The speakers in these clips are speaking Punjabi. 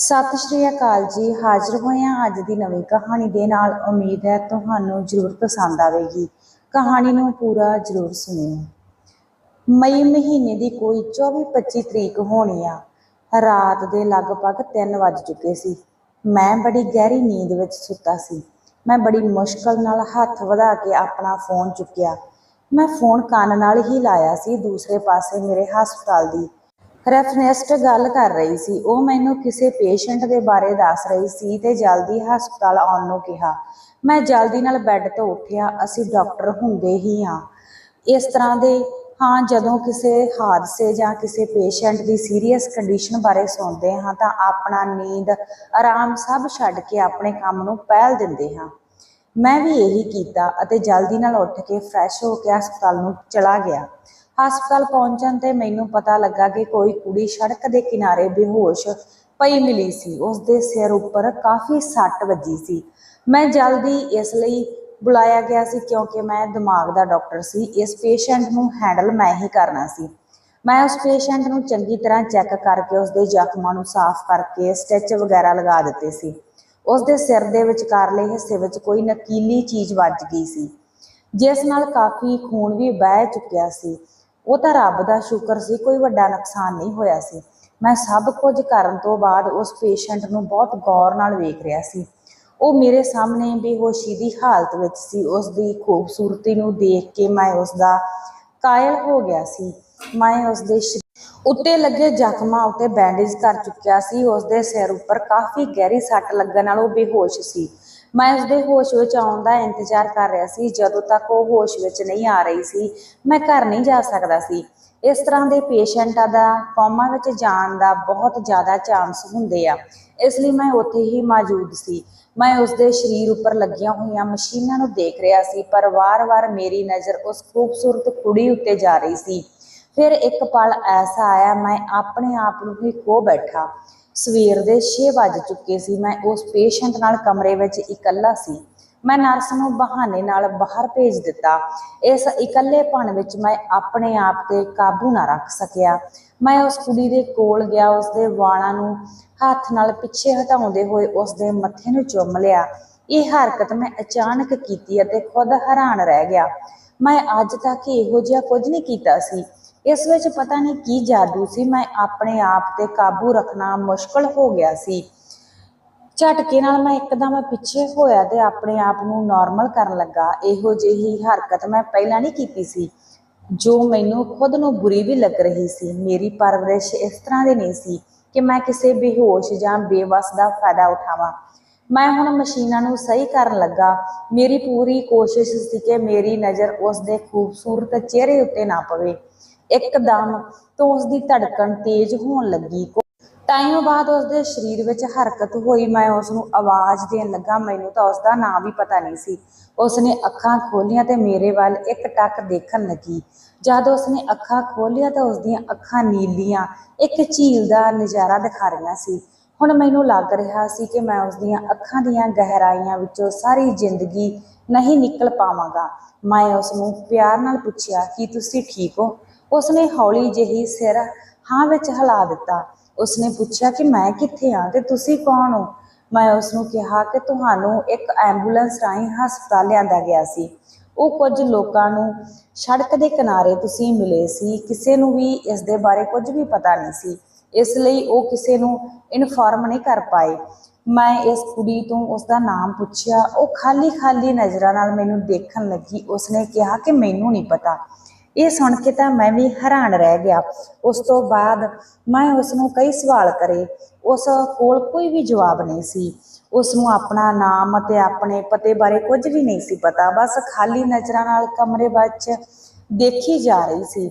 ਸਤਿ ਸ਼੍ਰੀ ਅਕਾਲ ਜੀ। ਹਾਜ਼ਰ ਹੋਏ ਹਾਂ ਅੱਜ ਦੀ ਨਵੀਂ ਕਹਾਣੀ ਦੇ ਨਾਲ ਉਮੀਦ ਹੈ ਤੁਹਾਨੂੰ ਜ਼ਰੂਰ ਪਸੰਦ ਆਵੇਗੀ। ਕਹਾਣੀ ਨੂੰ ਪੂਰਾ ਜ਼ਰੂਰ ਸੁਣਿਓ। ਮਈ ਮਹੀਨੇ ਦੀ ਕੋਈ 24-25 ਤਰੀਕ ਹੋਣੀ ਆ। ਰਾਤ ਦੇ ਲਗਭਗ 3 ਵੱਜ ਚੁੱਕੇ ਸੀ। ਮੈਂ ਬੜੀ ਗਹਿਰੀ ਨੀਂਦ ਵਿੱਚ ਸੁੱਤਾ ਸੀ। ਮੈਂ ਬੜੀ ਮੁਸ਼ਕਲ ਨਾਲ ਹੱਥ ਵਧਾ ਕੇ ਆਪਣਾ ਫੋਨ ਚੁੱਕਿਆ। ਮੈਂ ਫੋਨ ਕੰਨ ਨਾਲ ਹੀ ਲਾਇਆ ਸੀ। ਦੂਸਰੇ ਪਾਸੇ ਮੇਰੇ ਹਸਪਤਾਲ ਦੀ ਰੈਫਨੈਸਟ ਗੱਲ ਕਰ ਰਹੀ ਸੀ। ਉਹ ਮੈਨੂੰ ਕਿਸੇ ਪੇਸ਼ੈਂਟ ਦੇ ਬਾਰੇ ਦੱਸ ਰਹੀ ਸੀ ਤੇ ਜਲਦੀ ਹਸਪਤਾਲ ਆਉਣ ਨੂੰ ਕਿਹਾ। ਮੈਂ ਜਲਦੀ ਨਾਲ ਬੈੱਡ ਤੋਂ ਉੱਠਿਆ। ਅਸੀਂ ਡਾਕਟਰ ਹੁੰਦੇ ਹੀ ਹਾਂ। ਇਸ ਤਰ੍ਹਾਂ ਦੇ, ਹਾਂ, ਜਦੋਂ ਕਿਸੇ ਹਾਦਸੇ ਜਾਂ ਕਿਸੇ ਪੇਸ਼ੈਂਟ ਦੀ ਸੀਰੀਅਸ ਕੰਡੀਸ਼ਨ ਬਾਰੇ ਸੁਣਦੇ ਹਾਂ ਤਾਂ ਆਪਣਾ ਨੀਂਦ ਆਰਾਮ ਸਭ ਛੱਡ ਕੇ ਆਪਣੇ ਕੰਮ ਨੂੰ ਪਹਿਲ ਦਿੰਦੇ ਹਾਂ। ਮੈਂ ਵੀ ਇਹੀ ਕੀਤਾ ਅਤੇ ਜਲਦੀ ਨਾਲ ਉੱਠ ਕੇ ਫਰੈਸ਼ ਹੋ ਕੇ ਹਸਪਤਾਲ ਨੂੰ ਚਲਾ ਗਿਆ। ਹਸਪਤਾਲ ਪਹੁੰਚਣ ਤੇ ਮੈਨੂੰ ਪਤਾ ਲੱਗਾ ਕਿ ਕੋਈ ਕੁੜੀ ਸੜਕ ਦੇ ਕਿਨਾਰੇ ਬੇਹੋਸ਼ ਪਈ ਮਿਲੀ ਸੀ। ਉਸ ਦੇ ਸਿਰ ਉੱਪਰ ਕਾਫੀ ਸੱਟ ਵੱਜੀ ਸੀ। ਮੈਂ ਜਲਦੀ ਇਸ ਲਈ ਬੁਲਾਇਆ ਗਿਆ ਸੀ ਕਿਉਂਕਿ ਮੈਂ ਦਿਮਾਗ ਦਾ ਡਾਕਟਰ ਸੀ। ਇਸ ਪੇਸ਼ੈਂਟ ਨੂੰ ਹੈਂਡਲ ਮੈਂ ਹੀ ਕਰਨਾ ਸੀ। ਮੈਂ ਉਸ ਪੇਸ਼ੈਂਟ ਨੂੰ ਚੰਗੀ ਤਰ੍ਹਾਂ ਚੈੱਕ ਕਰਕੇ ਉਸ ਦੇ ਜ਼ਖਮਾਂ ਨੂੰ ਸਾਫ਼ ਕਰਕੇ ਸਟਿਚ ਵਗੈਰਾ ਲਗਾ ਦਿੱਤੇ ਸੀ। ਉਸ ਦੇ ਸਿਰ ਦੇ ਵਿਚਕਾਰਲੇ ਹਿੱਸੇ ਵਿੱਚ ਕੋਈ ਨਕੀਲੀ ਚੀਜ਼ ਵੱਜ ਗਈ ਸੀ। ਜਿਸ ਨਾਲ ਕਾਫੀ ਖੂਨ ਵੀ ਵਹਿ ਚੁੱਕਿਆ ਸੀ। ਉਹ ਤਾਂ ਰੱਬ ਦਾ ਸ਼ੁਕਰ ਸੀ, ਕੋਈ ਵੱਡਾ ਨੁਕਸਾਨ ਨਹੀਂ ਹੋਇਆ ਸੀ। ਮੈਂ ਸਭ ਕੁਝ ਕਰਨ ਤੋਂ ਬਾਅਦ ਉਸ ਪੇਸ਼ੈਂਟ ਨੂੰ ਬਹੁਤ ਗੌਰ ਨਾਲ ਵੇਖ ਰਿਹਾ ਸੀ। ਉਹ ਮੇਰੇ ਸਾਹਮਣੇ ਬੇਹੋਸ਼ੀ ਦੀ ਹਾਲਤ ਵਿੱਚ ਸੀ। ਉਸ ਦੀ ਖੂਬਸੂਰਤੀ ਨੂੰ ਦੇਖ ਕੇ ਮੈਂ ਉਸ ਦਾ ਕਾਇਲ ਹੋ ਗਿਆ ਸੀ। ਮੈਂ ਉਸ ਦੇ ਉੱਤੇ ਲੱਗੇ ਜ਼ਖਮਾਂ ਉੱਤੇ ਬੈਂਡੇਜ ਕਰ ਚੁੱਕਿਆ ਸੀ। ਉਸ ਦੇ ਸਿਰ ਉੱਪਰ ਕਾਫੀ ਗਹਿਰੀ ਸੱਟ ਲੱਗਣ ਨਾਲ ਉਹ ਬੇਹੋਸ਼ ਸੀ। ਮੈਂ ਉਸਦੇ ਹੋਸ਼ ਵਿੱਚ ਆਉਣ ਦਾ ਇੰਤਜ਼ਾਰ ਕਰ ਰਿਹਾ ਸੀ, ਜਦੋਂ ਤੱਕ ਉਹ ਹੋਸ਼ ਵਿੱਚ ਨਹੀਂ ਆ ਰਹੀ ਸੀ, ਮੈਂ ਘਰ ਨਹੀਂ ਜਾ ਸਕਦਾ ਸੀ। ਇਸ ਤਰ੍ਹਾਂ ਦੇ ਪੇਸ਼ੈਂਟਾਂ ਦਾ, ਕੋਮਾ ਵਿੱਚ ਜਾਣ ਦਾ ਬਹੁਤ ਜ਼ਿਆਦਾ ਚਾਂਸ ਹੁੰਦੇ ਆ। ਇਸ ਲਈ ਮੈਂ ਉੱਥੇ ਹੀ ਮੌਜੂਦ ਸੀ। ਮੈਂ ਉਸਦੇ ਸਰੀਰ ਉੱਪਰ ਲੱਗੀਆਂ ਹੋਈਆਂ ਮਸ਼ੀਨਾਂ ਨੂੰ ਦੇਖ ਰਿਹਾ ਸੀ, ਪਰ ਵਾਰ-ਵਾਰ ਮੇਰੀ ਨਜ਼ਰ ਉਸ ਖੂਬਸੂਰਤ ਕੁੜੀ ਉੱਤੇ ਜਾ ਰਹੀ ਸੀ। ਫਿਰ ਇੱਕ ਪਲ ਐਸਾ ਆਇਆ, ਮੈਂ ਆਪਣੇ ਆਪ ਨੂੰ ਹੀ ਖੋ ਬੈਠਾ। ਸਵੇਰ ਦੇ 6 ਵੱਜ ਚੁੱਕੇ ਸੀ। ਮੈਂ ਉਸ ਪੇਸ਼ੈਂਟ ਨਾਲ ਕਮਰੇ ਵਿੱਚ ਇਕੱਲਾ ਸੀ। ਮੈਂ ਨਰਸ ਨੂੰ ਬਹਾਨੇ ਨਾਲ ਬਾਹਰ ਭੇਜ ਦਿੱਤਾ। ਇਸ ਇਕੱਲੇਪਣ ਵਿੱਚ ਮੈਂ ਆਪਣੇ ਆਪ ਤੇ ਕਾਬੂ ਨਾ ਰੱਖ ਸਕਿਆ। ਮੈਂ ਉਸ ਕੁੜੀ ਦੇ ਕੋਲ ਗਿਆ। ਉਸ ਦੇ ਵਾਲਾਂ ਨੂੰ ਹੱਥ ਨਾਲ ਪਿੱਛੇ ਹਟਾਉਂਦੇ ਹੋਏ ਉਸ ਦੇ ਮੱਥੇ ਨੂੰ ਚੁੰਮ ਲਿਆ। ਇਹ ਹਰਕਤ ਮੈਂ ਅਚਾਨਕ ਕੀਤੀ ਅਤੇ ਖੁਦ ਹੈਰਾਨ ਰਹਿ ਗਿਆ। ਮੈਂ ਅੱਜ ਤੱਕ ਇਹੋ ਜਿਹਾ ਕੁਝ ਨਹੀਂ ਕੀਤਾ ਸੀ। ਇਸ ਵਿੱਚ ਪਤਾ ਨਹੀਂ ਕੀ ਜਾਦੂ ਸੀ, ਮੈਂ ਆਪਣੇ ਆਪ ਤੇ ਕਾਬੂ ਰੱਖਣਾ ਮੁਸ਼ਕਲ ਹੋ ਗਿਆ ਸੀ। ਝਟਕੇ ਨਾਲ ਮੈਂ ਇੱਕਦਮ ਪਿੱਛੇ ਹੋਇਆ ਤੇ ਆਪਣੇ ਆਪ ਨੂੰ ਨਾਰਮਲ ਕਰਨ ਲੱਗਾ। ਇਹੋ ਜਿਹੀ ਹਰਕਤ ਮੈਂ ਪਹਿਲਾਂ ਨਹੀਂ ਕੀਤੀ ਸੀ, ਜੋ ਮੈਨੂੰ ਖੁਦ ਨੂੰ ਬੁਰੀ ਵੀ ਲੱਗ ਰਹੀ ਸੀ। ਮੇਰੀ ਪਰਵਰਿਸ਼ ਇਸ ਤਰ੍ਹਾਂ ਦੀ ਨਹੀਂ ਸੀ ਕਿ ਮੈਂ ਕਿਸੇ ਬੇਹੋਸ਼ ਜਾਂ ਬੇਵਸ ਦਾ ਫਾਇਦਾ ਉਠਾਵਾਂ। ਮੈਂ ਹੁਣ ਮਸ਼ੀਨਾਂ ਨੂੰ ਸਹੀ ਕਰਨ ਲੱਗਾ। ਮੇਰੀ ਪੂਰੀ ਕੋਸ਼ਿਸ਼ ਸੀ ਕਿ ਮੇਰੀ ਨਜ਼ਰ ਉਸ ਦੇ ਖੂਬਸੂਰਤ ਚਿਹਰੇ ਉੱਤੇ ਨਾ ਪਵੇ। ਇੱਕਦਮ ਤੋਂ ਉਸ ਦੀ ਧੜਕਣ ਤੇਜ਼ ਹੋਣ ਲੱਗੀ। ਟਾਈਮ ਬਾਅਦ ਉਸ ਦੇ ਸਰੀਰ ਵਿੱਚ ਹਰਕਤ ਹੋਈ। ਮੈਂ ਉਸ ਨੂੰ ਆਵਾਜ਼ ਦੇਣ ਲੱਗਾ। ਮੈਨੂੰ ਤਾਂ ਉਸ ਦਾ ਨਾਂ ਵੀ ਪਤਾ ਨਹੀਂ ਸੀ। ਉਸ ਨੇ ਅੱਖਾਂ ਖੋਲੀਆਂ ਤੇ ਮੇਰੇ ਵੱਲ ਇੱਕ ਟੱਕ ਦੇਖਣ ਲੱਗੀ। ਜਦ ਉਸ ਨੇ ਅੱਖਾਂ ਖੋਲੀਆਂ ਤਾਂ ਉਸ ਦੀਆਂ ਅੱਖਾਂ ਨੀਲੀਆਂ, ਇੱਕ ਝੀਲ ਦਾ ਨਜ਼ਾਰਾ ਦਿਖਾ ਰਹੀਆਂ ਸੀ। ਹੁਣ ਮੈਨੂੰ ਲੱਗ ਰਿਹਾ ਸੀ ਕਿ ਮੈਂ ਉਸ ਦੀਆਂ ਅੱਖਾਂ ਦੀਆਂ ਗਹਿਰਾਈਆਂ ਵਿੱਚੋਂ ਸਾਰੀ ਜ਼ਿੰਦਗੀ ਨਹੀਂ ਨਿਕਲ ਪਾਵਾਂਗਾ। ਮੈਂ ਉਸ ਨੂੰ ਪਿਆਰ ਨਾਲ ਪੁੱਛਿਆ, ਕਿ ਤੁਸੀਂ ਠੀਕ ਹੋ? ਉਸਨੇ ਹੌਲੀ ਜਿਹੀ ਸਿਰ ਹਾਂ ਵਿੱਚ ਹਿਲਾ ਦਿੱਤਾ। ਉਸਨੇ ਪੁੱਛਿਆ ਕਿ ਮੈਂ ਕਿੱਥੇ ਹਾਂ ਤੇ ਤੁਸੀਂ ਕੌਣ ਹੋ? ਮੈਂ ਉਸ ਨੂੰ ਕਿਹਾ ਕਿ ਤੁਹਾਨੂੰ ਇੱਕ ਐਂਬੂਲੈਂਸ ਰਾਹੀਂ ਹਸਪਤਾਲ ਲਿਆਂਦਾ ਗਿਆ ਸੀ। ਉਹ ਕੁਝ ਲੋਕਾਂ ਨੂੰ ਸੜਕ ਦੇ ਕਿਨਾਰੇ ਤੁਸੀਂ ਮਿਲੇ ਸੀ। ਕਿਸੇ ਨੂੰ ਵੀ ਇਸ ਦੇ ਬਾਰੇ ਕੁਝ ਵੀ ਪਤਾ ਨਹੀਂ ਸੀ। ਇਸ ਲਈ ਉਹ ਕਿਸੇ ਨੂੰ ਇਨਫੋਰਮ ਨਹੀਂ ਕਰ ਪਾਏ। ਮੈਂ ਇਸ ਕੁੜੀ ਤੋਂ ਉਸ ਦਾ ਨਾਮ ਪੁੱਛਿਆ। ਉਹ ਖਾਲੀ ਖਾਲੀ ਨਜ਼ਰਾਂ ਨਾਲ ਮੈਨੂੰ ਦੇਖਣ ਲੱਗੀ। ਉਸਨੇ ਕਿਹਾ ਕਿ ਮੈਨੂੰ ਨਹੀਂ ਪਤਾ। ਇਹ ਸੁਣ ਕੇ ਤਾਂ ਮੈਂ ਵੀ ਹੈਰਾਨ ਰਹਿ ਗਿਆ। ਉਸ ਤੋਂ ਬਾਅਦ ਮੈਂ ਉਸ ਨੂੰ ਕਈ ਸਵਾਲ ਕਰੇ। ਉਸ ਕੋਲ ਕੋਈ ਵੀ ਜਵਾਬ ਨਹੀਂ ਸੀ। ਉਸ ਨੂੰ ਆਪਣਾ ਨਾਮ ਅਤੇ ਆਪਣੇ ਪਤੇ ਬਾਰੇ ਕੁਝ ਵੀ ਨਹੀਂ ਸੀ ਪਤਾ। ਬਸ ਖਾਲੀ ਨਜ਼ਰਾਂ ਨਾਲ ਕਮਰੇ ਵਿੱਚ ਦੇਖੀ ਜਾ ਰਹੀ ਸੀ।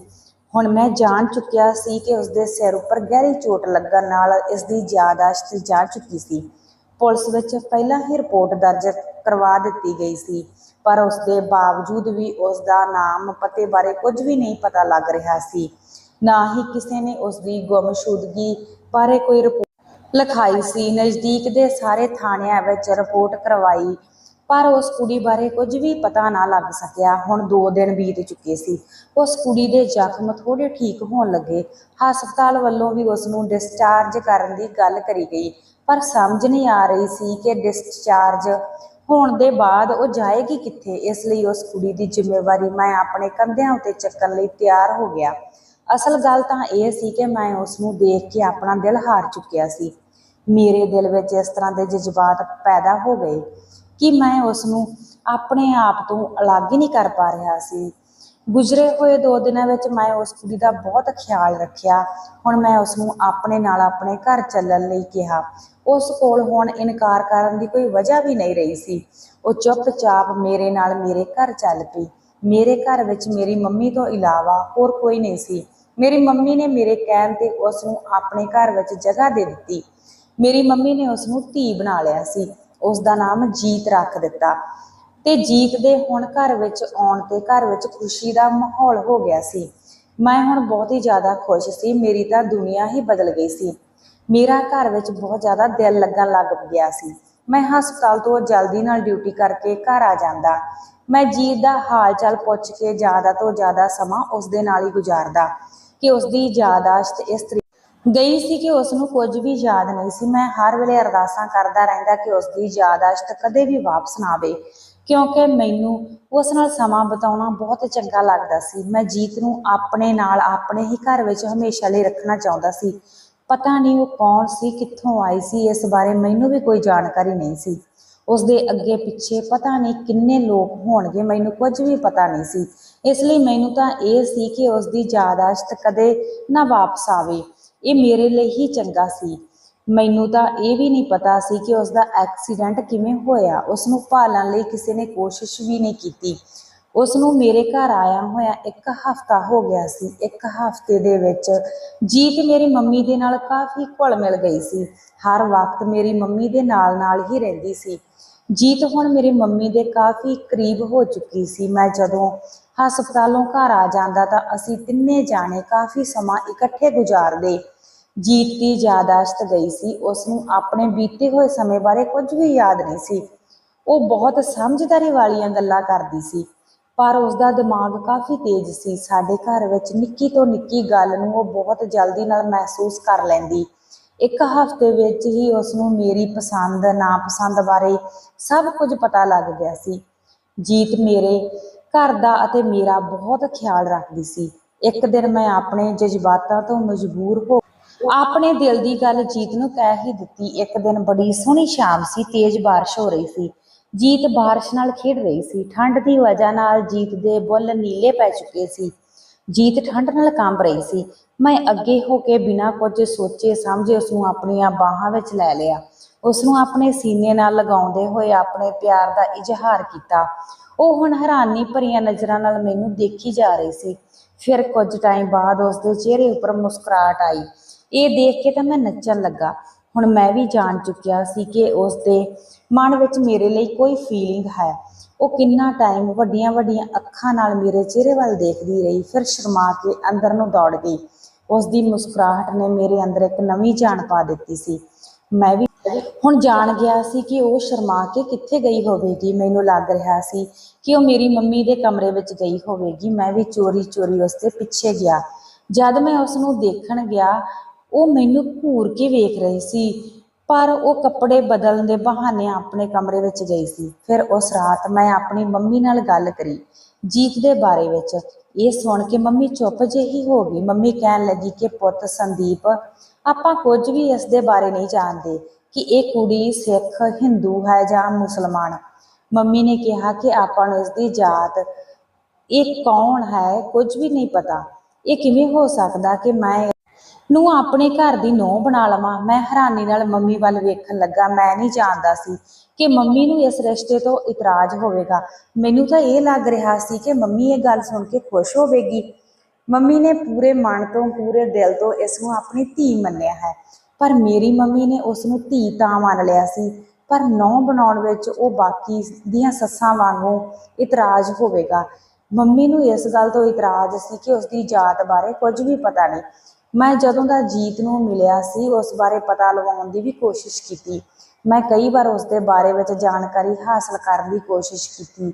ਹੁਣ ਮੈਂ ਜਾਣ ਚੁੱਕਿਆ ਸੀ ਕਿ ਉਸ ਦੇ ਸਿਰ ਉੱਪਰ ਗਹਿਰੀ ਚੋਟ ਲੱਗਣ ਨਾਲ ਇਸ ਦੀ ਯਾਦਾਸ਼ਤ ਜਾ ਚੁੱਕੀ ਸੀ। ਪੁਲਿਸ ਵਿੱਚ ਪਹਿਲਾਂ ਹੀ ਰਿਪੋਰਟ ਦਰਜ ਕਰਵਾ ਦਿੱਤੀ ਗਈ ਸੀ। ਪਰ ਉਸ ਦੇ ਬਾਵਜੂਦ ਵੀ ਉਸ ਦਾ ਨਾਮ ਪਤੇ ਬਾਰੇ ਕੁਝ ਵੀ ਨਹੀਂ ਪਤਾ ਲੱਗ ਰਿਹਾ ਸੀ। ਨਾ ਹੀ ਕਿਸੇ ਨੇ ਉਸ ਦੀ ਗੁੰਮਸ਼ੁਦਗੀ ਬਾਰੇ ਕੋਈ ਰਿਪੋਰਟ ਲਿਖਾਈ ਸੀ। ਨਜ਼ਦੀਕ ਦੇ ਸਾਰੇ ਥਾਣਿਆਂ ਵਿੱਚ ਰਿਪੋਰਟ ਕਰਵਾਈ, ਪਰ ਉਸ ਕੁੜੀ ਬਾਰੇ ਕੁਝ ਵੀ ਪਤਾ ਨਾ ਲੱਗ ਸਕਿਆ। ਹੁਣ 2 ਦਿਨ ਬੀਤ ਚੁੱਕੇ ਸੀ। ਉਸ ਕੁੜੀ ਦੇ ਜ਼ਖਮ ਥੋੜੇ ਠੀਕ ਹੋਣ ਲੱਗੇ। ਹਸਪਤਾਲ ਵੱਲੋਂ ਵੀ ਉਸ ਨੂੰ ਡਿਸਚਾਰਜ ਕਰਨ ਦੀ ਗੱਲ ਕਰੀ ਗਈ, ਪਰ ਸਮਝ ਨਹੀਂ ਆ ਰਹੀ ਸੀ ਕਿ ਡਿਸਚਾਰਜ ਹੋਣ ਦੇ ਬਾਅਦ ਉਹ ਜਾਏਗੀ ਕਿੱਥੇ? ਇਸ ਲਈ ਉਸ ਕੁੜੀ ਦੀ ਜ਼ਿੰਮੇਵਾਰੀ ਮੈਂ ਆਪਣੇ ਕੰਧਿਆਂ ਉੱਤੇ ਚੱਕਣ ਲਈ ਤਿਆਰ ਹੋ ਗਿਆ। ਅਸਲ ਗੱਲ ਤਾਂ ਇਹ ਸੀ ਕਿ ਮੈਂ ਉਸ ਨੂੰ ਦੇਖ ਕੇ ਆਪਣਾ ਦਿਲ ਹਾਰ ਚੁੱਕਿਆ ਸੀ। ਮੇਰੇ ਦਿਲ ਵਿੱਚ ਇਸ ਤਰ੍ਹਾਂ ਦੇ ਜਜ਼ਬਾਤ ਪੈਦਾ ਹੋ ਗਏ ਕਿ ਮੈਂ ਉਸ ਨੂੰ ਆਪਣੇ ਆਪ ਤੋਂ ਅਲੱਗ ਹੀ ਨਹੀਂ ਕਰ ਪਾ ਰਿਹਾ ਸੀ। ਗੁਜ਼ਰੇ ਹੋਏ ਦੋ ਦਿਨਾਂ ਵਿੱਚ ਮੈਂ ਉਸ ਕੁੜੀ ਦਾ ਬਹੁਤ ਖਿਆਲ ਰੱਖਿਆ। ਹੁਣ ਮੈਂ ਉਸ ਨੂੰ ਆਪਣੇ ਨਾਲ ਆਪਣੇ ਘਰ ਚੱਲਣ ਲਈ ਕਿਹਾ। ਉਸ ਕੋਲ ਹੁਣ ਇਨਕਾਰ ਕਰਨ ਦੀ ਕੋਈ ਵਜ੍ਹਾ ਵੀ ਨਹੀਂ ਰਹੀ ਸੀ। ਉਹ ਚੁੱਪਚਾਪ ਮੇਰੇ ਨਾਲ ਮੇਰੇ ਘਰ ਚੱਲ ਪਈ। ਮੇਰੇ ਘਰ ਵਿੱਚ ਮੇਰੀ ਮੰਮੀ ਤੋਂ ਇਲਾਵਾ ਹੋਰ ਕੋਈ ਨਹੀਂ ਸੀ। ਮੇਰੀ ਮੰਮੀ ਨੇ ਮੇਰੇ ਕਹਿਣ ਤੇ ਉਸ ਨੂੰ ਆਪਣੇ ਘਰ ਵਿੱਚ ਜਗ੍ਹਾ ਦੇ ਦਿੱਤੀ। ਮੇਰੀ ਮੰਮੀ ਨੇ ਉਸ ਨੂੰ ਧੀ ਬਣਾ ਲਿਆ ਸੀ। ਉਸ ਦਾ ਨਾਮ ਜੀਤ ਰੱਖ ਦਿੱਤਾ। ਤੇ ਜੀਤ ਦੇ ਹੁਣ ਘਰ ਵਿੱਚ ਆਉਣ ਤੇ ਘਰ ਵਿੱਚ ਖੁਸ਼ੀ ਦਾ ਮਾਹੌਲ ਹੋ ਗਿਆ ਸੀ। ਮੈਂ ਹੁਣ ਬਹੁਤ ਹੀ ਜ਼ਿਆਦਾ ਖੁਸ਼ ਸੀ, ਮੇਰੀ ਤਾਂ ਦੁਨੀਆ ਹੀ ਬਦਲ ਗਈ ਸੀ। ਮੇਰਾ ਘਰ ਵਿੱਚ ਬਹੁਤ ਜ਼ਿਆਦਾ ਦਿਲ ਲੱਗਣ ਲੱਗ ਗਿਆ ਸੀ। ਮੈਂ ਹਸਪਤਾਲ ਤੋਂ ਜਲਦੀ ਨਾਲ ਡਿਊਟੀ ਕਰਕੇ ਘਰ ਆ ਜਾਂਦਾ। ਮੈਂ ਜੀਤ ਦਾ ਹਾਲ ਚਾਲ ਪੁੱਛ ਕੇ ਜ਼ਿਆਦਾ ਤੋਂ ਜ਼ਿਆਦਾ ਸਮਾਂ ਉਸ ਦੇ ਨਾਲ ਹੀ ਗੁਜ਼ਾਰਦਾ ਕਿ ਉਸ ਦੀ ਯਾਦਾਸ਼ਤ ਇਸ ਤਰੀਕੇ ਗਈ ਸੀ ਕਿ ਉਸ ਨੂੰ ਕੁਝ ਵੀ ਯਾਦ ਨਹੀਂ ਸੀ। ਮੈਂ ਹਰ ਵੇਲੇ ਅਰਦਾਸਾਂ ਕਰਦਾ ਰਹਿੰਦਾ ਕਿ ਉਸ ਦੀ ਯਾਦਾਸ਼ਤ ਕਦੇ ਵੀ ਵਾਪਸ ਨਾ ਆਵੇ। ਕਿਉਂਕਿ ਮੈਨੂੰ ਉਸ ਨਾਲ ਸਮਾਂ ਬਿਤਾਉਣਾ ਬਹੁਤ ਚੰਗਾ ਲੱਗਦਾ ਸੀ। ਮੈਂ ਜੀਤ ਨੂੰ ਆਪਣੇ ਨਾਲ, ਆਪਣੇ ਹੀ ਘਰ ਵਿੱਚ ਹਮੇਸ਼ਾ ਲਈ ਰੱਖਣਾ ਚਾਹੁੰਦਾ ਸੀ। ਪਤਾ ਨਹੀਂ ਉਹ ਕੌਣ ਸੀ, ਕਿੱਥੋਂ ਆਈ ਸੀ, ਇਸ ਬਾਰੇ ਮੈਨੂੰ ਵੀ ਕੋਈ ਜਾਣਕਾਰੀ ਨਹੀਂ ਸੀ। ਉਸ ਦੇ ਅੱਗੇ ਪਿੱਛੇ ਪਤਾ ਨਹੀਂ ਕਿੰਨੇ ਲੋਕ ਹੋਣਗੇ, ਮੈਨੂੰ ਕੁਝ ਵੀ ਪਤਾ ਨਹੀਂ ਸੀ। ਇਸ ਲਈ ਮੈਨੂੰ ਤਾਂ ਇਹ ਸੀ ਕਿ ਉਸ ਦੀ ਯਾਦਾਸ਼ਤ ਕਦੇ ਨਾ ਵਾਪਸ ਆਵੇ। ਇਹ ਮੇਰੇ ਲਈ ਹੀ ਚੰਗਾ ਸੀ। ਮੈਨੂੰ ਤਾਂ ਇਹ ਵੀ ਨਹੀਂ ਪਤਾ ਸੀ ਕਿ ਉਸ ਦਾ ਐਕਸੀਡੈਂਟ ਕਿਵੇਂ ਹੋਇਆ। ਉਸ ਨੂੰ ਭਾਲਣ ਲਈ ਕਿਸੇ ਨੇ ਕੋਸ਼ਿਸ਼ ਵੀ ਨਹੀਂ ਕੀਤੀ। ਉਸ ਨੂੰ ਮੇਰੇ ਘਰ ਆਇਆ ਹੋਇਆ ਇੱਕ ਹਫ਼ਤਾ ਹੋ ਗਿਆ ਸੀ। ਇੱਕ ਹਫ਼ਤੇ ਦੇ ਵਿੱਚ ਜੀਤ ਮੇਰੀ ਮੰਮੀ ਦੇ ਨਾਲ ਕਾਫੀ ਘੁਲ ਮਿਲ ਗਈ ਸੀ। ਹਰ ਵਕਤ ਮੇਰੀ ਮੰਮੀ ਦੇ ਨਾਲ ਨਾਲ ਹੀ ਰਹਿੰਦੀ ਸੀ। ਜੀਤ ਹੁਣ ਮੇਰੀ ਮੰਮੀ ਦੇ ਕਾਫੀ ਕਰੀਬ ਹੋ ਚੁੱਕੀ ਸੀ। ਮੈਂ ਜਦੋਂ ਹਸਪਤਾਲੋਂ ਘਰ ਆ ਜਾਂਦਾ ਤਾਂ ਅਸੀਂ ਤਿੰਨੇ ਜਾਣੇ ਕਾਫੀ ਸਮਾਂ ਇਕੱਠੇ ਗੁਜ਼ਾਰਦੇ। ਜੀਤ ਦੀ ਯਾਦਾਸ਼ਤ ਗਈ ਸੀ ਉਸ ਨੂੰ ਆਪਣੇ ਬੀਤੇ ਹੋਏ ਸਮੇਂ ਬਾਰੇ ਕੁਝ ਵੀ ਯਾਦ ਨਹੀਂ ਸੀ। ਉਹ ਬਹੁਤ ਸਮਝਦਾਰੀ ਵਾਲੀਆਂ ਗੱਲਾਂ ਕਰਦੀ ਸੀ, ਪਰ ਉਸ ਦਾ ਦਿਮਾਗ ਕਾਫੀ ਤੇਜ਼ ਸੀ। ਸਾਡੇ ਘਰ ਵਿੱਚ ਨਿੱਕੀ ਤੋਂ ਨਿੱਕੀ ਗੱਲ ਨੂੰ ਉਹ ਬਹੁਤ ਜਲਦੀ ਨਾਲ ਮਹਿਸੂਸ ਕਰ ਲੈਂਦੀ। ਇੱਕ ਹਫ਼ਤੇ ਵਿੱਚ ਹੀ ਉਸ ਨੂੰ ਮੇਰੀ ਪਸੰਦ, ਨਾਪਸੰਦ ਬਾਰੇ ਸਭ ਕੁਝ ਪਤਾ ਲੱਗ ਗਿਆ ਸੀ। ਜੀਤ ਮੇਰੇ ਘਰ ਦਾ ਅਤੇ ਮੇਰਾ ਬਹੁਤ ਖਿਆਲ ਰੱਖਦੀ ਸੀ। ਇੱਕ ਦਿਨ ਮੈਂ ਆਪਣੇ ਜਜ਼ਬਾਤਾਂ ਤੋਂ ਮਜਬੂਰ ਹੋ ਆਪਣੇ ਦਿਲ ਦੀ ਗੱਲ ਜੀਤ ਨੂੰ ਕਹਿ ਹੀ ਦਿੱਤੀ। ਇੱਕ ਦਿਨ ਬੜੀ ਸੋਹਣੀ ਸ਼ਾਮ ਸੀ, ਤੇਜ਼ ਬਾਰਿਸ਼ ਹੋ ਰਹੀ ਸੀ। ਜੀਤ ਬਾਰਿਸ਼ ਨਾਲ ਖੇਡ ਰਹੀ ਸੀ। ਠੰਡ ਦੀ ਵਜ੍ਹਾ ਨਾਲ ਜੀਤ ਦੇ ਬੁੱਲ ਨੀਲੇ ਪੈ ਚੁੱਕੇ ਸੀ। ਜੀਤ ਠੰਡ ਨਾਲ ਕੰਬ ਰਹੀ ਸੀ। ਮੈਂ ਅੱਗੇ ਹੋ ਕੇ ਬਿਨਾਂ ਕੁਝ ਸੋਚੇ ਸਮਝੇ ਉਸ ਨੂੰ ਆਪਣੀਆਂ ਬਾਹਾਂ ਵਿੱਚ ਲੈ ਲਿਆ। ਉਸ ਨੂੰ ਆਪਣੇ ਸੀਨੇ ਨਾਲ ਲਗਾਉਂਦੇ ਹੋਏ ਆਪਣੇ ਪਿਆਰ ਦਾ ਇਜ਼ਹਾਰ ਕੀਤਾ। ਉਹ ਹੁਣ ਹੈਰਾਨੀ ਭਰੀਆਂ ਨਜ਼ਰਾਂ ਨਾਲ ਮੈਨੂੰ ਦੇਖੀ ਜਾ ਰਹੀ ਸੀ। ਫਿਰ ਕੁਝ ਟਾਈਮ ਬਾਅਦ ਉਸ ਦੇ ਚਿਹਰੇ ਉੱਪਰ ਮੁਸਕਰਾਹਟ ਆਈ। ਇਹ ਦੇਖ ਕੇ ਤਾਂ ਮੈਂ ਨੱਚਣ ਲੱਗਾ। ਹੁਣ ਮੈਂ ਵੀ ਜਾਣ ਚੁੱਕਿਆ ਸੀ ਕਿ ਉਸ ਦੇ ਮਨ ਵਿੱਚ ਮੇਰੇ ਲਈ ਕੋਈ ਫੀਲਿੰਗ ਹੈ। ਉਹ ਕਿੰਨਾ ਟਾਈਮ ਵੱਡੀਆਂ ਵੱਡੀਆਂ ਅੱਖਾਂ ਨਾਲ ਮੇਰੇ ਚਿਹਰੇ ਵੱਲ ਦੇਖਦੀ ਰਹੀ, ਫਿਰ ਸ਼ਰਮਾ ਕੇ ਅੰਦਰ ਨੂੰ ਦੌੜ ਗਈ। ਉਸ ਦੀ ਮੁਸਕਰਾਹਟ ਨੇ ਮੇਰੇ ਅੰਦਰ ਇੱਕ ਨਵੀਂ ਜਾਨ ਪਾ ਦਿੱਤੀ ਸੀ। ਮੈਂ ਵੀ ਹੁਣ ਜਾਣ ਗਿਆ ਸੀ ਕਿ ਉਹ ਸ਼ਰਮਾ ਕੇ ਕਿੱਥੇ ਗਈ ਹੋਵੇਗੀ। ਮੈਨੂੰ ਲੱਗ ਰਿਹਾ ਸੀ ਕਿ ਉਹ ਮੇਰੀ ਮੰਮੀ ਦੇ ਕਮਰੇ ਵਿੱਚ ਗਈ ਹੋਵੇਗੀ। ਮੈਂ ਵੀ ਚੋਰੀ ਚੋਰੀ ਉਸ ਦੇ ਪਿੱਛੇ ਗਿਆ। ਜਦ ਮੈਂ ਉਸ ਨੂੰ ਦੇਖਣ ਗਿਆ ਉਹ ਮੈਨੂੰ ਘੂਰ ਕੇ ਵੇਖ ਰਹੀ ਸੀ, ਪਰ ਉਹ ਕੱਪੜੇ ਬਦਲਣ ਦੇ ਬਹਾਨੇ ਆਪਣੇ ਕਮਰੇ ਵਿੱਚ ਗਈ ਸੀ। ਫਿਰ ਉਸ ਰਾਤ ਮੈਂ ਆਪਣੀ ਮੰਮੀ ਨਾਲ ਗੱਲ ਕਰੀ, ਜੀਤ ਦੇ ਬਾਰੇ ਵਿੱਚ। ਇਹ ਸੁਣ ਕੇ ਮੰਮੀ ਚੁੱਪ ਜਿਹੀ ਹੋ ਗਈ। ਮੰਮੀ ਕਹਿਣ ਲੱਗੀ ਕਿ ਪੁੱਤ ਸੰਦੀਪ, ਆਪਾਂ ਕੁਝ ਵੀ ਇਸ ਦੇ ਬਾਰੇ ਨਹੀਂ ਜਾਣਦੇ ਕਿ ਇਹ ਕੁੜੀ ਸਿੱਖ, ਹਿੰਦੂ ਹੈ ਜਾਂ ਮੁਸਲਮਾਨ। ਮੰਮੀ ਨੇ ਕਿਹਾ ਕਿ ਆਪਾਂ ਨੂੰ ਇਸ ਦੀ ਜਾਤ, ਇਹ ਕੌਣ ਹੈ ਕੁਝ ਵੀ ਨਹੀਂ ਪਤਾ। ਇਹ ਕਿਵੇਂ ਹੋ ਸਕਦਾ ਕਿ ਮੈਂ ਨੂੰ ਆਪਣੇ ਘਰ ਦੀ ਨੂੰਹ ਬਣਾ ਲਵਾਂ। ਮੈਂ ਹੈਰਾਨੀ ਨਾਲ ਮੰਮੀ ਵੱਲ ਵੇਖਣ ਲੱਗਾ। ਮੈਂ ਨਹੀਂ ਜਾਣਦਾ ਸੀ ਕਿ ਮੰਮੀ ਨੂੰ ਇਸ ਰਿਸ਼ਤੇ ਤੋਂ ਇਤਰਾਜ਼ ਹੋਵੇਗਾ। ਮੈਨੂੰ ਤਾਂ ਇਹ ਲੱਗ ਰਿਹਾ ਸੀ ਕਿ ਮੰਮੀ ਇਹ ਗੱਲ ਸੁਣ ਕੇ ਖੁਸ਼ ਹੋਵੇਗੀ। ਮੰਮੀ ਨੇ ਪੂਰੇ ਮਨ ਤੋਂ, ਪੂਰੇ ਦਿਲ ਤੋਂ ਇਸ ਨੂੰ ਆਪਣੀ ਧੀ ਮੰਨਿਆ ਹੈ। ਪਰ ਮੇਰੀ ਮੰਮੀ ਨੇ ਉਸ ਨੂੰ ਧੀ ਤਾਂ ਮੰਨ ਲਿਆ ਸੀ, ਪਰ ਨੌਂ ਬਣਾਉਣ ਵਿੱਚ ਉਹ ਬਾਕੀ ਦੀਆਂ ਸੱਸਾਂ ਵਾਂਗੂ ਇਤਰਾਜ਼ ਹੋਵੇਗਾ। ਮੰਮੀ ਨੂੰ ਇਸ ਗੱਲ ਤੋਂ ਇਤਰਾਜ਼ ਸੀ ਕਿ ਉਸ ਦੀ ਜਾਤ ਬਾਰੇ ਕੁਝ ਵੀ ਪਤਾ ਨਹੀਂ। ਮੈਂ ਜਦੋਂ ਦਾ ਜੀਤ ਨੂੰ ਮਿਲਿਆ ਸੀ, ਉਸ ਬਾਰੇ ਪਤਾ ਲਵਾਉਣ ਦੀ ਵੀ ਕੋਸ਼ਿਸ਼ ਕੀਤੀ। ਮੈਂ ਕਈ ਵਾਰ ਉਸ ਦੇ ਬਾਰੇ ਵਿੱਚ ਜਾਣਕਾਰੀ ਹਾਸਲ ਕਰਨ ਦੀ ਕੋਸ਼ਿਸ਼ ਕੀਤੀ,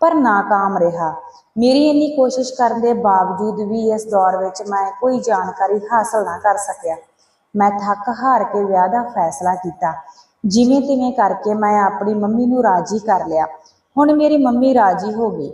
ਪਰ ਨਾਕਾਮ ਰਿਹਾ। ਮੇਰੀ ਇੰਨੀ ਕੋਸ਼ਿਸ਼ ਕਰਨ ਦੇ ਬਾਵਜੂਦ ਵੀ ਇਸ ਦੌਰ ਵਿੱਚ ਮੈਂ ਕੋਈ ਜਾਣਕਾਰੀ ਹਾਸਲ ਨਾ ਕਰ ਸਕਿਆ। ਮੈਂ ਥੱਕ ਹਾਰ ਕੇ ਵਿਆਹ ਦਾ ਫੈਸਲਾ ਕੀਤਾ। ਜਿਵੇਂ ਤਿਵੇਂ ਕਰਕੇ ਮੈਂ ਆਪਣੀ ਮੰਮੀ ਨੂੰ ਰਾਜੀ ਕਰ ਲਿਆ। ਹੁਣ ਮੇਰੀ ਮੰਮੀ ਰਾਜੀ ਹੋ ਗਈ।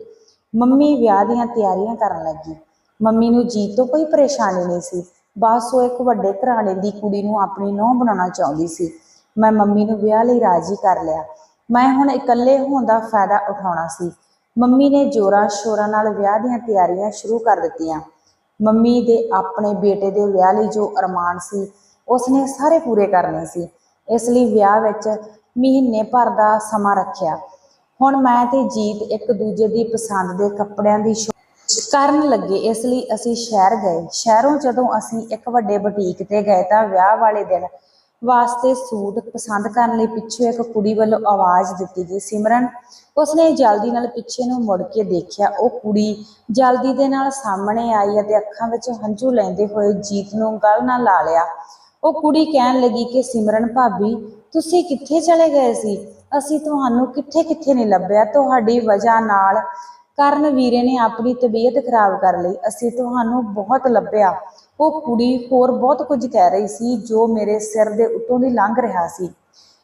ਮੰਮੀ ਵਿਆਹ ਦੀਆਂ ਤਿਆਰੀਆਂ ਕਰਨ ਲੱਗੀ। ਮੰਮੀ ਨੂੰ ਜੀਤ ਤੋਂ ਕੋਈ ਪਰੇਸ਼ਾਨੀ ਨਹੀਂ ਸੀ। ਬਸ ਉਹ ਇੱਕ ਵੱਡੇ ਘਰਾਣੇ ਦੀ ਕੁੜੀ ਨੂੰ ਆਪਣੀ ਨੂੰਹ ਬਣਾਉਣਾ ਚਾਹੁੰਦੀ ਸੀ। ਮੈਂ ਮੰਮੀ ਨੂੰ ਵਿਆਹ ਲਈ ਰਾਜੀ ਕਰ ਲਿਆ। ਮੈਂ ਹੁਣ ਇਕੱਲੇ ਹੋਣ ਦਾ ਫਾਇਦਾ ਉਠਾਉਣਾ ਸੀ। ਮੰਮੀ ਨੇ ਜੋਰਾਂ ਸ਼ੋਰਾਂ ਨਾਲ ਵਿਆਹ ਦੀਆਂ ਤਿਆਰੀਆਂ ਸ਼ੁਰੂ ਕਰ ਦਿੱਤੀਆਂ। ਮੰਮੀ ਦੇ ਆਪਣੇ ਬੇਟੇ ਦੇ ਵਿਆਹ ਲਈ ਜੋ ਅਰਮਾਨ ਸੀ, ਉਸਨੇ ਸਾਰੇ ਪੂਰੇ ਕਰਨੇ ਸੀ। ਇਸ ਲਈ ਵਿਆਹ ਵਿੱਚ ਮਹੀਨੇ ਭਰ ਦਾ ਸਮਾਂ ਰੱਖਿਆ। ਹੁਣ ਮੈਂ ਤੇ ਜੀਤ ਇੱਕ ਦੂਜੇ ਦੀ ਪਸੰਦ ਦੇ ਕੱਪੜਿਆਂ ਦੀ ਸ਼ੋ- ਕਰਨ ਲੱਗੇ, ਇਸ ਲਈ ਅਸੀਂ ਸ਼ਹਿਰ ਗਏ। ਸ਼ਹਿਰੋਂ ਜਦੋਂ ਅਸੀਂ ਇੱਕ ਵੱਡੇ ਬੁਟੀਕ ਤੇ ਗਏ ਤਾਂ ਵਿਆਹ ਵਾਲੇ ਦਿਨ ਵਾਸਤੇ ਸੂਟ ਪਸੰਦ ਕਰਨ ਲਈ ਪਿੱਛੇ ਇੱਕ ਕੁੜੀ ਵੱਲੋਂ ਆਵਾਜ਼ ਦਿੱਤੀ ਗਈ। ਸਿਮਰਨ, ਉਸਨੇ ਜਲਦੀ ਨਾਲ ਪਿੱਛੇ ਨੂੰ ਮੁੜ ਕੇ ਦੇਖਿਆ। ਉਹ ਕੁੜੀ ਜਲਦੀ ਦੇ ਨਾਲ ਸਾਹਮਣੇ ਆਈ ਅਤੇ ਅੱਖਾਂ ਵਿੱਚ ਹੰਝੂ ਲੈਂਦੇ ਹੋਏ ਜੀਤ ਨੂੰ ਗਲ ਨਾਲ ਲਾ ਲਿਆ। ਉਹ ਕੁੜੀ ਕਹਿਣ ਲੱਗੀ ਕਿ, ਸਿਮਰਨ ਭਾਬੀ, ਤੁਸੀਂ ਕਿੱਥੇ ਚਲੇ ਗਏ ਸੀ? ਅਸੀਂ ਤੁਹਾਨੂੰ ਕਿੱਥੇ ਕਿੱਥੇ ਨਹੀਂ ਲੱਭਿਆ? ਤੁਹਾਡੀ ਵਜ੍ਹਾ ਨਾਲ ਕਰਨ ਵੀਰੇ ਨੇ ਆਪਣੀ ਤਬੀਅਤ ਖਰਾਬ ਕਰ ਲਈ। ਅਸੀਂ ਤੁਹਾਨੂੰ ਬਹੁਤ ਲੱਭਿਆ। ਉਹ ਕੁੜੀ ਹੋਰ ਬਹੁਤ ਕੁਝ ਕਹਿ ਰਹੀ ਸੀ ਜੋ ਮੇਰੇ ਸਿਰ ਦੇ ਉੱਤੋਂ ਦੀ ਲੰਘ ਰਿਹਾ ਸੀ।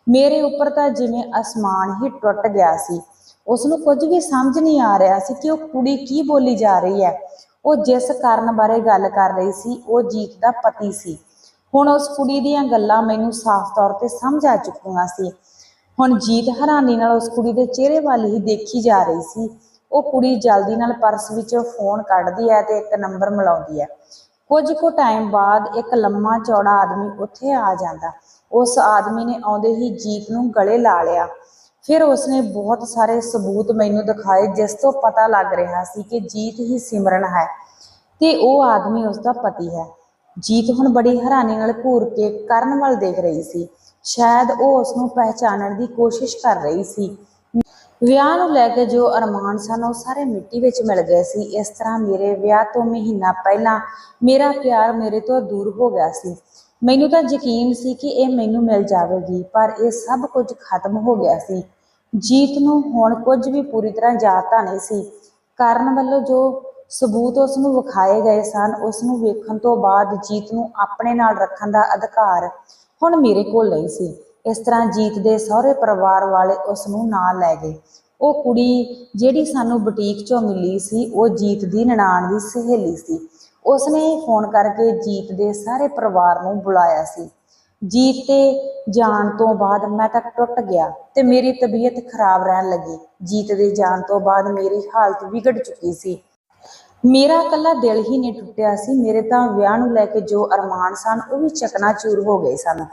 ਮੇਰੇ ਉੱਪਰ ਤਾਂ ਜਿਵੇਂ ਅਸਮਾਨ ਹੀ ਟੁੱਟ ਗਿਆ ਸੀ। ਉਸ ਨੂੰ ਕੁਝ ਵੀ ਸਮਝ ਨਹੀਂ ਆ ਰਿਹਾ ਸੀ ਕਿ ਉਹ ਕੁੜੀ ਕੀ ਬੋਲੀ ਜਾ ਰਹੀ ਹੈ। ਉਹ ਜਿਸ ਕਾਰਨ ਬਾਰੇ ਗੱਲ ਕਰ ਰਹੀ ਸੀ, ਉਹ ਜੀਤ ਦਾ ਪਤੀ ਸੀ। ਹੁਣ ਉਸ ਕੁੜੀ ਦੀਆਂ ਗੱਲਾਂ ਮੈਨੂੰ ਸਾਫ਼ ਤੌਰ ਤੇ ਸਮਝ ਆ ਚੁੱਕੀਆਂ ਸੀ। ਹੁਣ ਜੀਤ ਹੈਰਾਨੀ ਨਾਲ ਉਸ ਕੁੜੀ ਦੇ ਚਿਹਰੇ ਵੱਲ ਹੀ ਦੇਖੀ ਜਾ ਰਹੀ ਸੀ। ਉਹ ਕੁੜੀ ਜਲਦੀ ਨਾਲ ਪਰਸ ਵਿੱਚੋਂ ਫੋਨ ਕੱਢਦੀ ਹੈ ਤੇ ਇੱਕ ਨੰਬਰ ਮਿਲਾਉਂਦੀ ਹੈ। ਕੁਝ ਕੁ ਟਾਈਮ ਬਾਅਦ ਇੱਕ ਲੰਮਾ ਚੌੜਾ ਆਦਮੀ ਉੱਥੇ ਆ ਜਾਂਦਾ। ਉਸ ਆਦਮੀ ਨੇ ਆਉਂਦੇ ਹੀ ਜੀਤ ਨੂੰ ਗਲੇ ਲਾ ਲਿਆ। ਫਿਰ ਉਸਨੇ ਬਹੁਤ ਸਾਰੇ ਸਬੂਤ ਮੈਨੂੰ ਦਿਖਾਏ, ਜਿਸ ਤੋਂ ਪਤਾ ਲੱਗ ਰਿਹਾ ਸੀ ਕਿ ਜੀਤ ਹੀ ਸਿਮਰਨ ਹੈ ਤੇ ਉਹ ਆਦਮੀ ਉਸ ਦਾ ਪਤੀ ਹੈ। ਜੀਤ ਹੁਣ ਬੜੀ ਹੈਰਾਨੀ ਨਾਲ ਘੂਰ ਕੇ ਕਰਨ ਵੱਲ ਦੇਖ ਰਹੀ ਸੀ। ਸ਼ਾਇਦ ਉਹ ਉਸ ਨੂੰ ਪਹਿਚਾਨਣ ਦੀ ਕੋਸ਼ਿਸ਼ ਕਰ ਰਹੀ ਸੀ। ਵਿਆਹ ਨੂੰ ਲੈ ਕੇ ਜੋ ਅਰਮਾਨ ਸਨ, ਉਹ ਸਾਰੇ ਮਿੱਟੀ ਵਿੱਚ ਮਿਲ ਗਏ ਸੀ। ਇਸ ਤਰ੍ਹਾਂ ਮੇਰੇ ਵਿਆਹ ਤੋਂ ਮਹੀਨਾ ਪਹਿਲਾਂ ਮੇਰਾ ਪਿਆਰ ਮੇਰੇ ਤੋਂ ਦੂਰ ਹੋ ਗਿਆ ਸੀ। ਮੈਨੂੰ ਤਾਂ ਯਕੀਨ ਸੀ ਕਿ ਇਹ ਮੈਨੂੰ ਮਿਲ ਜਾਵੇਗੀ, ਪਰ ਇਹ ਸਭ ਕੁਝ ਖਤਮ ਹੋ ਗਿਆ ਸੀ। ਜੀਤ ਨੂੰ ਹੁਣ ਕੁਝ ਵੀ ਪੂਰੀ ਤਰ੍ਹਾਂ ਯਾਦ ਤਾਂ ਨਹੀਂ ਸੀ। ਕਰਨ ਵੱਲੋਂ ਜੋ ਸਬੂਤ ਉਸ ਨੂੰ ਵਿਖਾਏ ਗਏ ਸਨ, ਉਸ ਨੂੰ ਵੇਖਣ ਤੋਂ ਬਾਅਦ ਜੀਤ ਨੂੰ ਆਪਣੇ ਨਾਲ ਰੱਖਣ ਦਾ ਅਧਿਕਾਰ ਹੁਣ ਮੇਰੇ ਕੋਲ ਨਹੀਂ ਸੀ। ਇਸ ਤਰ੍ਹਾਂ ਜੀਤ ਦੇ ਸਹੁਰੇ ਪਰਿਵਾਰ ਵਾਲੇ ਉਸ ਨੂੰ ਨਾਲ ਲੈ ਗਏ। ਉਹ ਕੁੜੀ ਜਿਹੜੀ ਸਾਨੂੰ ਬੁਟੀਕ 'ਚੋਂ ਮਿਲੀ ਸੀ, ਉਹ ਜੀਤ ਦੀ ਨਨਾਣ ਦੀ ਸਹੇਲੀ ਸੀ। ਉਸਨੇ ਫੋਨ ਕਰਕੇ ਜੀਤ ਦੇ ਸਾਰੇ ਪਰਿਵਾਰ ਨੂੰ ਬੁਲਾਇਆ ਸੀ। ਜੀਤ ਤੇ ਜਾਣ ਤੋਂ ਬਾਅਦ ਮੈਂ ਤਾਂ ਟੁੱਟ ਗਿਆ ਤੇ ਮੇਰੀ ਤਬੀਅਤ ਖਰਾਬ ਰਹਿਣ ਲੱਗੀ। ਜੀਤ ਦੇ ਜਾਣ ਤੋਂ ਬਾਅਦ ਮੇਰੀ ਹਾਲਤ ਵਿਗੜ ਚੁੱਕੀ ਸੀ। ਮੇਰਾ ਇਕੱਲਾ ਦਿਲ ਹੀ ਨਹੀਂ ਟੁੱਟਿਆ ਸੀ। ਮੇਰੇ ਤਾਂ ਵਿਆਹ ਨੂੰ ਲੈ ਕੇ ਜੋ ਅਰਮਾਨ ਸਨ, ਉਹ ਵੀ ਚਕਨਾਚੂਰ ਹੋ ਗਏ ਸਨ।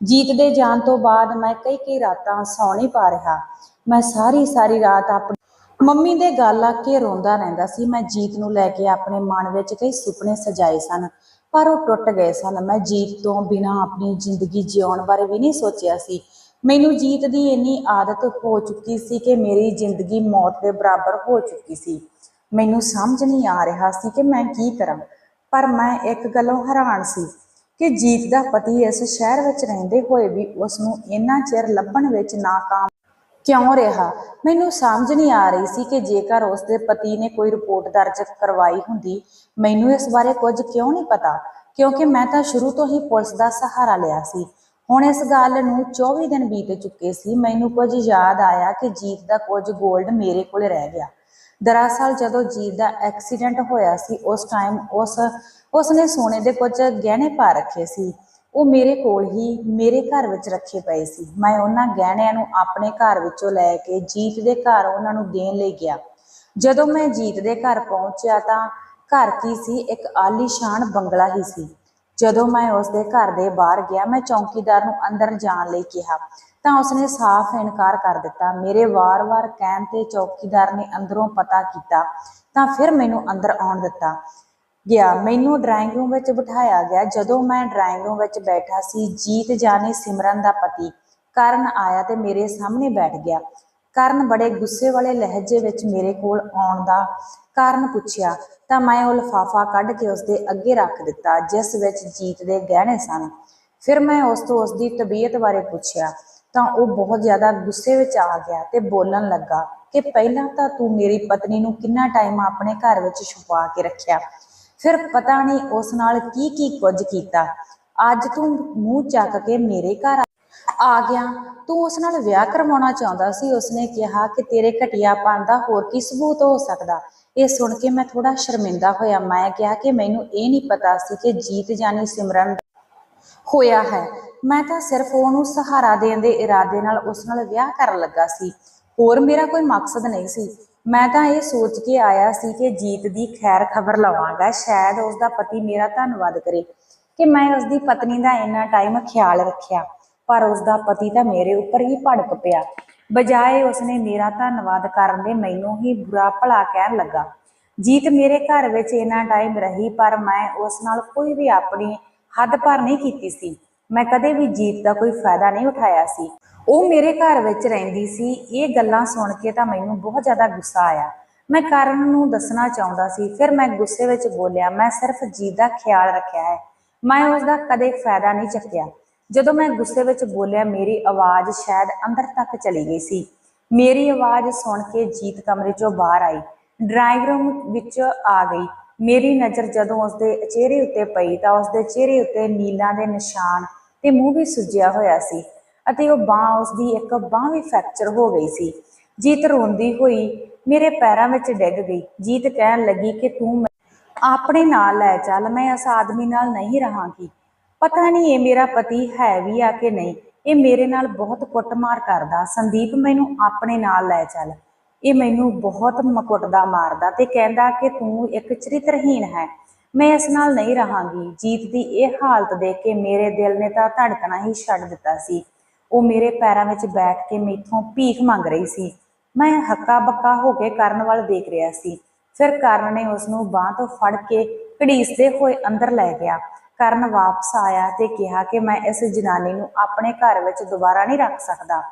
ਜੀਤ ਦੇ ਜਾਣ ਤੋਂ ਬਾਅਦ ਮੈਂ ਕਈ ਕਈ ਰਾਤਾਂ ਸੌਂ ਨਹੀਂ ਪਾ ਰਿਹਾ। ਮੈਂ ਸਾਰੀ ਸਾਰੀ ਰਾਤ ਆਪਣੀ ਮੰਮੀ ਦੇ ਗੱਲ ਆ ਕੇ ਰੋਂਦਾ ਰਹਿੰਦਾ ਸੀ। ਮੈਂ ਜੀਤ ਨੂੰ ਲੈ ਕੇ ਆਪਣੇ ਮਨ ਵਿੱਚ ਕਈ ਸੁਪਨੇ ਸਜਾਏ ਸਨ, ਪਰ ਉਹ ਟੁੱਟ ਗਏ ਸਨ। ਮੈਂ ਜੀਤ ਤੋਂ ਬਿਨਾਂ ਆਪਣੀ ਜ਼ਿੰਦਗੀ ਜਿਉਣ ਬਾਰੇ ਵੀ ਨਹੀਂ ਸੋਚਿਆ ਸੀ। ਮੈਨੂੰ ਜੀਤ ਦੀ ਇੰਨੀ ਆਦਤ ਹੋ ਚੁੱਕੀ ਸੀ ਕਿ ਮੇਰੀ ਜ਼ਿੰਦਗੀ ਮੌਤ ਦੇ ਬਰਾਬਰ ਹੋ ਚੁੱਕੀ ਸੀ। ਮੈਨੂੰ ਸਮਝ ਨਹੀਂ ਆ ਰਿਹਾ ਸੀ ਕਿ ਮੈਂ ਕੀ ਕਰਾਂ, ਪਰ ਮੈਂ ਇੱਕ ਗੱਲੋਂ ਹੈਰਾਨ ਸੀ। ਕਿ ਜੀਤ ਦਾ ਪਤੀ ਇਸ ਸ਼ਹਿਰ ਵਿੱਚ ਰਹਿੰਦੇ ਹੋਏ ਵੀ ਉਸ ਨੂੰ ਇੰਨਾ ਚਿਰ ਲੱਭਣ ਵਿੱਚ ਨਾਕਾਮ ਕਿਉਂ ਰਿਹਾ? ਮੈਨੂੰ ਸਮਝ ਨਹੀਂ ਆ ਰਹੀ ਸੀ ਕਿ ਜੇਕਰ ਉਸ ਦੇ ਪਤੀ ਨੇ ਕੋਈ ਰਿਪੋਰਟ ਦਰਜ ਕਰਵਾਈ ਹੁੰਦੀ, ਮੈਨੂੰ ਇਸ ਬਾਰੇ ਕੁਝ ਕਿਉਂ ਨਹੀਂ ਪਤਾ? ਕਿਉਂਕਿ ਮੈਂ ਤਾਂ ਸ਼ੁਰੂ ਤੋਂ ਹੀ ਪੁਲਿਸ ਦਾ ਸਹਾਰਾ ਲਿਆ ਸੀ। ਹੁਣ ਇਸ ਗੱਲ ਨੂੰ 24 ਦਿਨ ਬੀਤ ਚੁੱਕੇ ਸੀ, ਮੈਨੂੰ ਕੁਝ ਯਾਦ ਆਇਆ ਕਿ ਜੀਤ ਦਾ ਕੁਝ 골ਡ ਮੇਰੇ ਕੋਲ ਰਹਿ ਗਿਆ। ਦਰਅਸਲ ਜਦੋਂ ਜੀਤ ਦਾ ਐਕਸੀਡੈਂਟ ਹੋਇਆ ਸੀ, ਉਸ ਟਾਈਮ ਉਸ ਉਸਨੇ ਸੋਨੇ ਦੇ ਕੁਝ ਗਹਿਣੇ ਪਾ ਰੱਖੇ ਸੀ। ਉਹ ਮੇਰੇ ਕੋਲ ਹੀ ਮੇਰੇ ਘਰ ਵਿੱਚ ਰੱਖੇ ਪਏ ਸੀ। ਮੈਂ ਉਹਨਾਂ ਗਹਿਣਿਆਂ ਨੂੰ ਆਪਣੇ ਘਰ ਵਿੱਚੋਂ ਲੈ ਕੇ ਜੀਤ ਦੇ ਘਰ ਉਹਨਾਂ ਨੂੰ ਦੇਣ ਲਈ ਗਿਆ। ਜਦੋਂ ਮੈਂ ਜੀਤ ਦੇ ਘਰ ਪਹੁੰਚਿਆ ਤਾਂ ਘਰ ਕੀ ਸੀ? ਇੱਕ ਆਲੀਸ਼ਾਨ ਬੰਗਲਾ ਹੀ ਸੀ। ਜਦੋਂ ਮੈਂ ਉਸ ਦੇ ਘਰ ਦੇ ਬਾਹਰ ਗਿਆ, ਮੈਂ ਚੌਕੀਦਾਰ ਨੂੰ ਅੰਦਰ ਜਾਣ ਲਈ ਕਿਹਾ, ਤਾਂ ਉਸਨੇ ਸਾਫ਼ ਇਨਕਾਰ ਕਰ ਦਿੱਤਾ। ਮੇਰੇ ਵਾਰ-ਵਾਰ ਕਹਿਣ ਤੇ ਚੌਕੀਦਾਰ ਨੇ ਅੰਦਰੋਂ ਪਤਾ ਕੀਤਾ, ਤਾਂ ਫਿਰ ਮੈਨੂੰ ਅੰਦਰ ਆਉਣ ਦਿੱਤਾ। ਗਿਆ। ਮੈਨੂੰ ਡਰਾਇੰਗ ਰੂਮ ਵਿੱਚ ਬਿਠਾਇਆ ਗਿਆ। ਜਦੋਂ ਮੈਂ ਡਰਾਇੰਗ ਰੂਮ ਵਿੱਚ ਬੈਠਾ ਸੀ, ਜੀਤ ਜਾਨੀ ਸਿਮਰਨ ਦਾ ਪਤੀ। ਕਰਨ ਆਇਆ ਤੇ ਮੇਰੇ ਸਾਹਮਣੇ ਬੈਠ ਗਿਆ। ਕਰਨ ਬੜੇ ਗੁੱਸੇ ਵਾਲੇ ਲਹਿਜੇ ਵਿੱਚ ਮੇਰੇ ਕੋਲ ਆਉਣ ਦਾ ਕਾਰਨ ਪੁੱਛਿਆ। ਤਾਂ ਮੈਂ ਉਹ ਲਿਫਾਫਾ ਕੱਢ ਕੇ ਉਸਦੇ ਅੱਗੇ ਰੱਖ ਦਿੱਤਾ, ਜਿਸ ਵਿੱਚ ਜੀਤ ਦੇ ਗਹਿਣੇ ਸਨ। ਫਿਰ ਮੈਂ ਉਸ ਤੋਂ ਉਸਦੀ ਤਬੀਅਤ ਬਾਰੇ ਪੁੱਛਿਆ। ਤਾਂ ਉਹ ਬਹੁਤ ਜ਼ਿਆਦਾ ਗੁੱਸੇ ਵਿੱਚ ਆ ਗਿਆ ਤੇ ਬੋਲਣ ਲੱਗਾ ਕਿ ਪਹਿਲਾਂ ਤਾਂ ਤੂੰ ਮੇਰੀ ਪਤਨੀ ਨੂੰ ਕਿੰਨਾ ਟਾਈਮ ਆਪਣੇ ਘਰ ਵਿੱਚ ਛੁਪਾ ਕੇ ਰੱਖਿਆ। ਫਿਰ ਪਤਾ ਨਹੀਂ ਉਸ ਨਾਲ ਕੀ ਕੀ ਕੁਝ ਕੀਤਾ। ਅੱਜ ਤੂੰ ਮੂੰਹ ਚੱਕ ਕੇ ਮੇਰੇ ਘਰ ਆ। ਗਿਆ। ਤੂੰ ਉਸ ਨਾਲ ਵਿਆਹ ਕਰਵਾਉਣਾ ਚਾਹੁੰਦਾ ਸੀ। ਉਸਨੇ ਕਿਹਾ ਕਿ ਤੇਰੇ ਘਟਿਆਪਣ ਦਾ ਹੋਰ ਕੀ ਸਬੂਤ ਹੋ ਸਕਦਾ। ਇਹ ਸੁਣ ਕੇ ਮੈਂ ਥੋੜਾ ਸ਼ਰਮਿੰਦਾ ਹੋਇਆ। ਮੈਂ ਕਿਹਾ ਕਿ ਮੈਨੂੰ ਇਹ ਨਹੀਂ ਪਤਾ ਸੀ ਕਿ ਜੀਤ ਜਾਨੀ ਸਿਮਰਨ ਹੋਇਆ ਹੈ। ਮੈਂ ਤਾਂ ਸਿਰਫ ਉਹਨੂੰ ਸਹਾਰਾ ਦੇਣ ਦੇ ਇਰਾਦੇ ਨਾਲ ਉਸ ਨਾਲ ਵਿਆਹ ਕਰਨ ਲੱਗਾ ਸੀ। ਹੋਰ ਮੇਰਾ ਕੋਈ ਮਕਸਦ ਨਹੀਂ ਸੀ। ਮੈਂ ਤਾਂ ਇਹ ਸੋਚ ਕੇ ਆਇਆ ਸੀ ਕਿ ਜੀਤ ਦੀ ਖੈਰ ਖਬਰ ਲਵਾਂਗਾ, ਸ਼ਾਇਦ ਉਸ ਦਾ ਪਤੀ ਮੇਰਾ ਧੰਨਵਾਦ ਕਰੇ ਕਿ ਮੈਂ ਉਸ ਦੀ ਪਤਨੀ ਦਾ ਇੰਨਾ ਟਾਈਮ ਖਿਆਲ ਰੱਖਿਆ, ਪਰ ਉਸ ਦਾ ਪਤੀ ਤਾਂ ਮੇਰੇ ਉੱਪਰ ਹੀ ਭੜਕ ਪਿਆ। ਬਜਾਏ ਉਸਨੇ ਮੇਰਾ ਧੰਨਵਾਦ ਕਰਨ ਦੇ ਮੈਨੂੰ ਹੀ ਬੁਰਾ ਭਲਾ ਕਹਿਣ ਲੱਗਾ। ਜੀਤ ਮੇਰੇ ਘਰ ਵਿੱਚ ਇੰਨਾ ਟਾਈਮ ਰਹੀ, ਪਰ ਮੈਂ ਉਸ ਨਾਲ ਕੋਈ ਵੀ ਆਪਣੀ ਹੱਦ ਪਾਰ ਨਹੀਂ ਕੀਤੀ ਸੀ। ਮੈਂ ਕਦੇ ਵੀ ਜੀਤ ਦਾ ਕੋਈ ਫਾਇਦਾ ਨਹੀਂ ਉਠਾਇਆ ਸੀ। ਉਹ ਮੇਰੇ ਘਰ ਵਿੱਚ ਰਹਿੰਦੀ ਸੀ। ਇਹ ਗੱਲਾਂ ਸੁਣ ਕੇ ਤਾਂ ਮੈਨੂੰ ਬਹੁਤ ਜ਼ਿਆਦਾ ਗੁੱਸਾ ਆਇਆ। ਮੈਂ ਕਰਨ ਨੂੰ ਦੱਸਣਾ ਚਾਹੁੰਦਾ ਸੀ। ਫਿਰ ਮੈਂ ਗੁੱਸੇ ਵਿੱਚ ਬੋਲਿਆ, ਮੈਂ ਸਿਰਫ ਜੀਤ ਦਾ ਖਿਆਲ ਰੱਖਿਆ ਹੈ। ਮੈਂ ਉਸ ਦਾ ਕਦੇ ਫਾਇਦਾ ਨਹੀਂ ਚੱਕਿਆ। ਜਦੋਂ ਮੈਂ ਗੁੱਸੇ ਵਿੱਚ ਬੋਲਿਆ, ਮੇਰੀ ਆਵਾਜ਼ ਸ਼ਾਇਦ ਅੰਦਰ ਤੱਕ ਚਲੀ ਗਈ ਸੀ। ਮੇਰੀ ਆਵਾਜ਼ ਸੁਣ ਕੇ ਜੀਤ ਕਮਰੇ ਚੋਂ ਬਾਹਰ ਆਈ। ਡਰਾਇੰਗ ਰੂਮ ਵਿੱਚ ਆ ਗਈ। ਮੇਰੀ ਨਜ਼ਰ ਜਦੋਂ ਉਸਦੇ ਚਿਹਰੇ ਉੱਤੇ ਪਈ ਤਾਂ ਉਸਦੇ ਚਿਹਰੇ ਉੱਤੇ ਨੀਲਾਂ ਦੇ ਨਿਸ਼ਾਨ ਤੇ ਮੂੰਹ ਵੀ ਸੁੱਜਿਆ ਹੋਇਆ ਸੀ। ਅਤੇ ਉਹ ਬਾਹ ਉਸਦੀ ਇੱਕ ਬਾਹ ਵੀ ਫ੍ਰੈਕਚਰ ਹੋ ਗਈ ਸੀ। ਜੀਤ ਰੋਂਦੀ ਹੋਈ ਮੇਰੇ ਪੈਰਾਂ ਵਿੱਚ ਡਿੱਗ ਗਈ। ਜੀਤ ਕਹਿਣ ਲੱਗੀ ਕਿ ਤੂੰ ਆਪਣੇ ਨਾਲ ਲੈ ਚੱਲ, ਮੈਂ ਇਸ ਆਦਮੀ ਨਾਲ ਨਹੀਂ ਰਹਾਂਗੀ। ਪਤਾ ਨਹੀਂ ਇਹ ਮੇਰਾ ਪਤੀ ਹੈ ਵੀ ਆ ਕਿ ਨਹੀਂ। ਇਹ ਮੇਰੇ ਨਾਲ ਬਹੁਤ ਕੁੱਟਮਾਰ ਕਰਦਾ। ਸੰਦੀਪ ਮੈਨੂੰ ਆਪਣੇ ਨਾਲ ਲੈ ਚੱਲ। ਇਹ ਮੈਨੂੰ ਬਹੁਤ ਮਕੁੱਟਦਾ ਮਾਰਦਾ ਤੇ ਕਹਿੰਦਾ ਕਿ ਤੂੰ ਇੱਕ ਚਰਿੱਤਰਹੀਣ ਹੈ। ਮੈਂ ਇਸ ਨਾਲ ਨਹੀਂ ਰਹਾਂਗੀ। ਜੀਤ ਦੀ ਇਹ ਹਾਲਤ ਦੇਖ ਕੇ ਮੇਰੇ ਦਿਲ ਨੇ ਤਾਂ ਧੜਕਣਾ ਹੀ ਛੱਡ ਦਿੱਤਾ ਸੀ। ਉਹ ਮੇਰੇ ਪੈਰਾਂ ਵਿੱਚ ਬੈਠ ਕੇ ਮੇਥੋਂ ਭੀਖ ਮੰਗ ਰਹੀ ਸੀ। ਮੈਂ ਹੱਕਾ ਬੱਕਾ ਹੋ ਕੇ ਕਰਨ ਵੱਲ ਦੇਖ ਰਿਹਾ ਸੀ। ਫਿਰ ਕਰਨ ਨੇ ਉਸ ਨੂੰ ਬਾਹ ਤੋਂ ਫੜ ਕੇ ਘੜੀਸਦੇ ਹੋਏ ਅੰਦਰ ਲੈ ਗਿਆ। ਕਰਨ ਵਾਪਸ ਆਇਆ ਤੇ ਕਿਹਾ ਕਿ ਮੈਂ ਇਸ ਜਨਾਨੀ ਨੂੰ ਆਪਣੇ ਘਰ ਵਿੱਚ ਦੁਬਾਰਾ ਨਹੀਂ ਰੱਖ ਸਕਦਾ।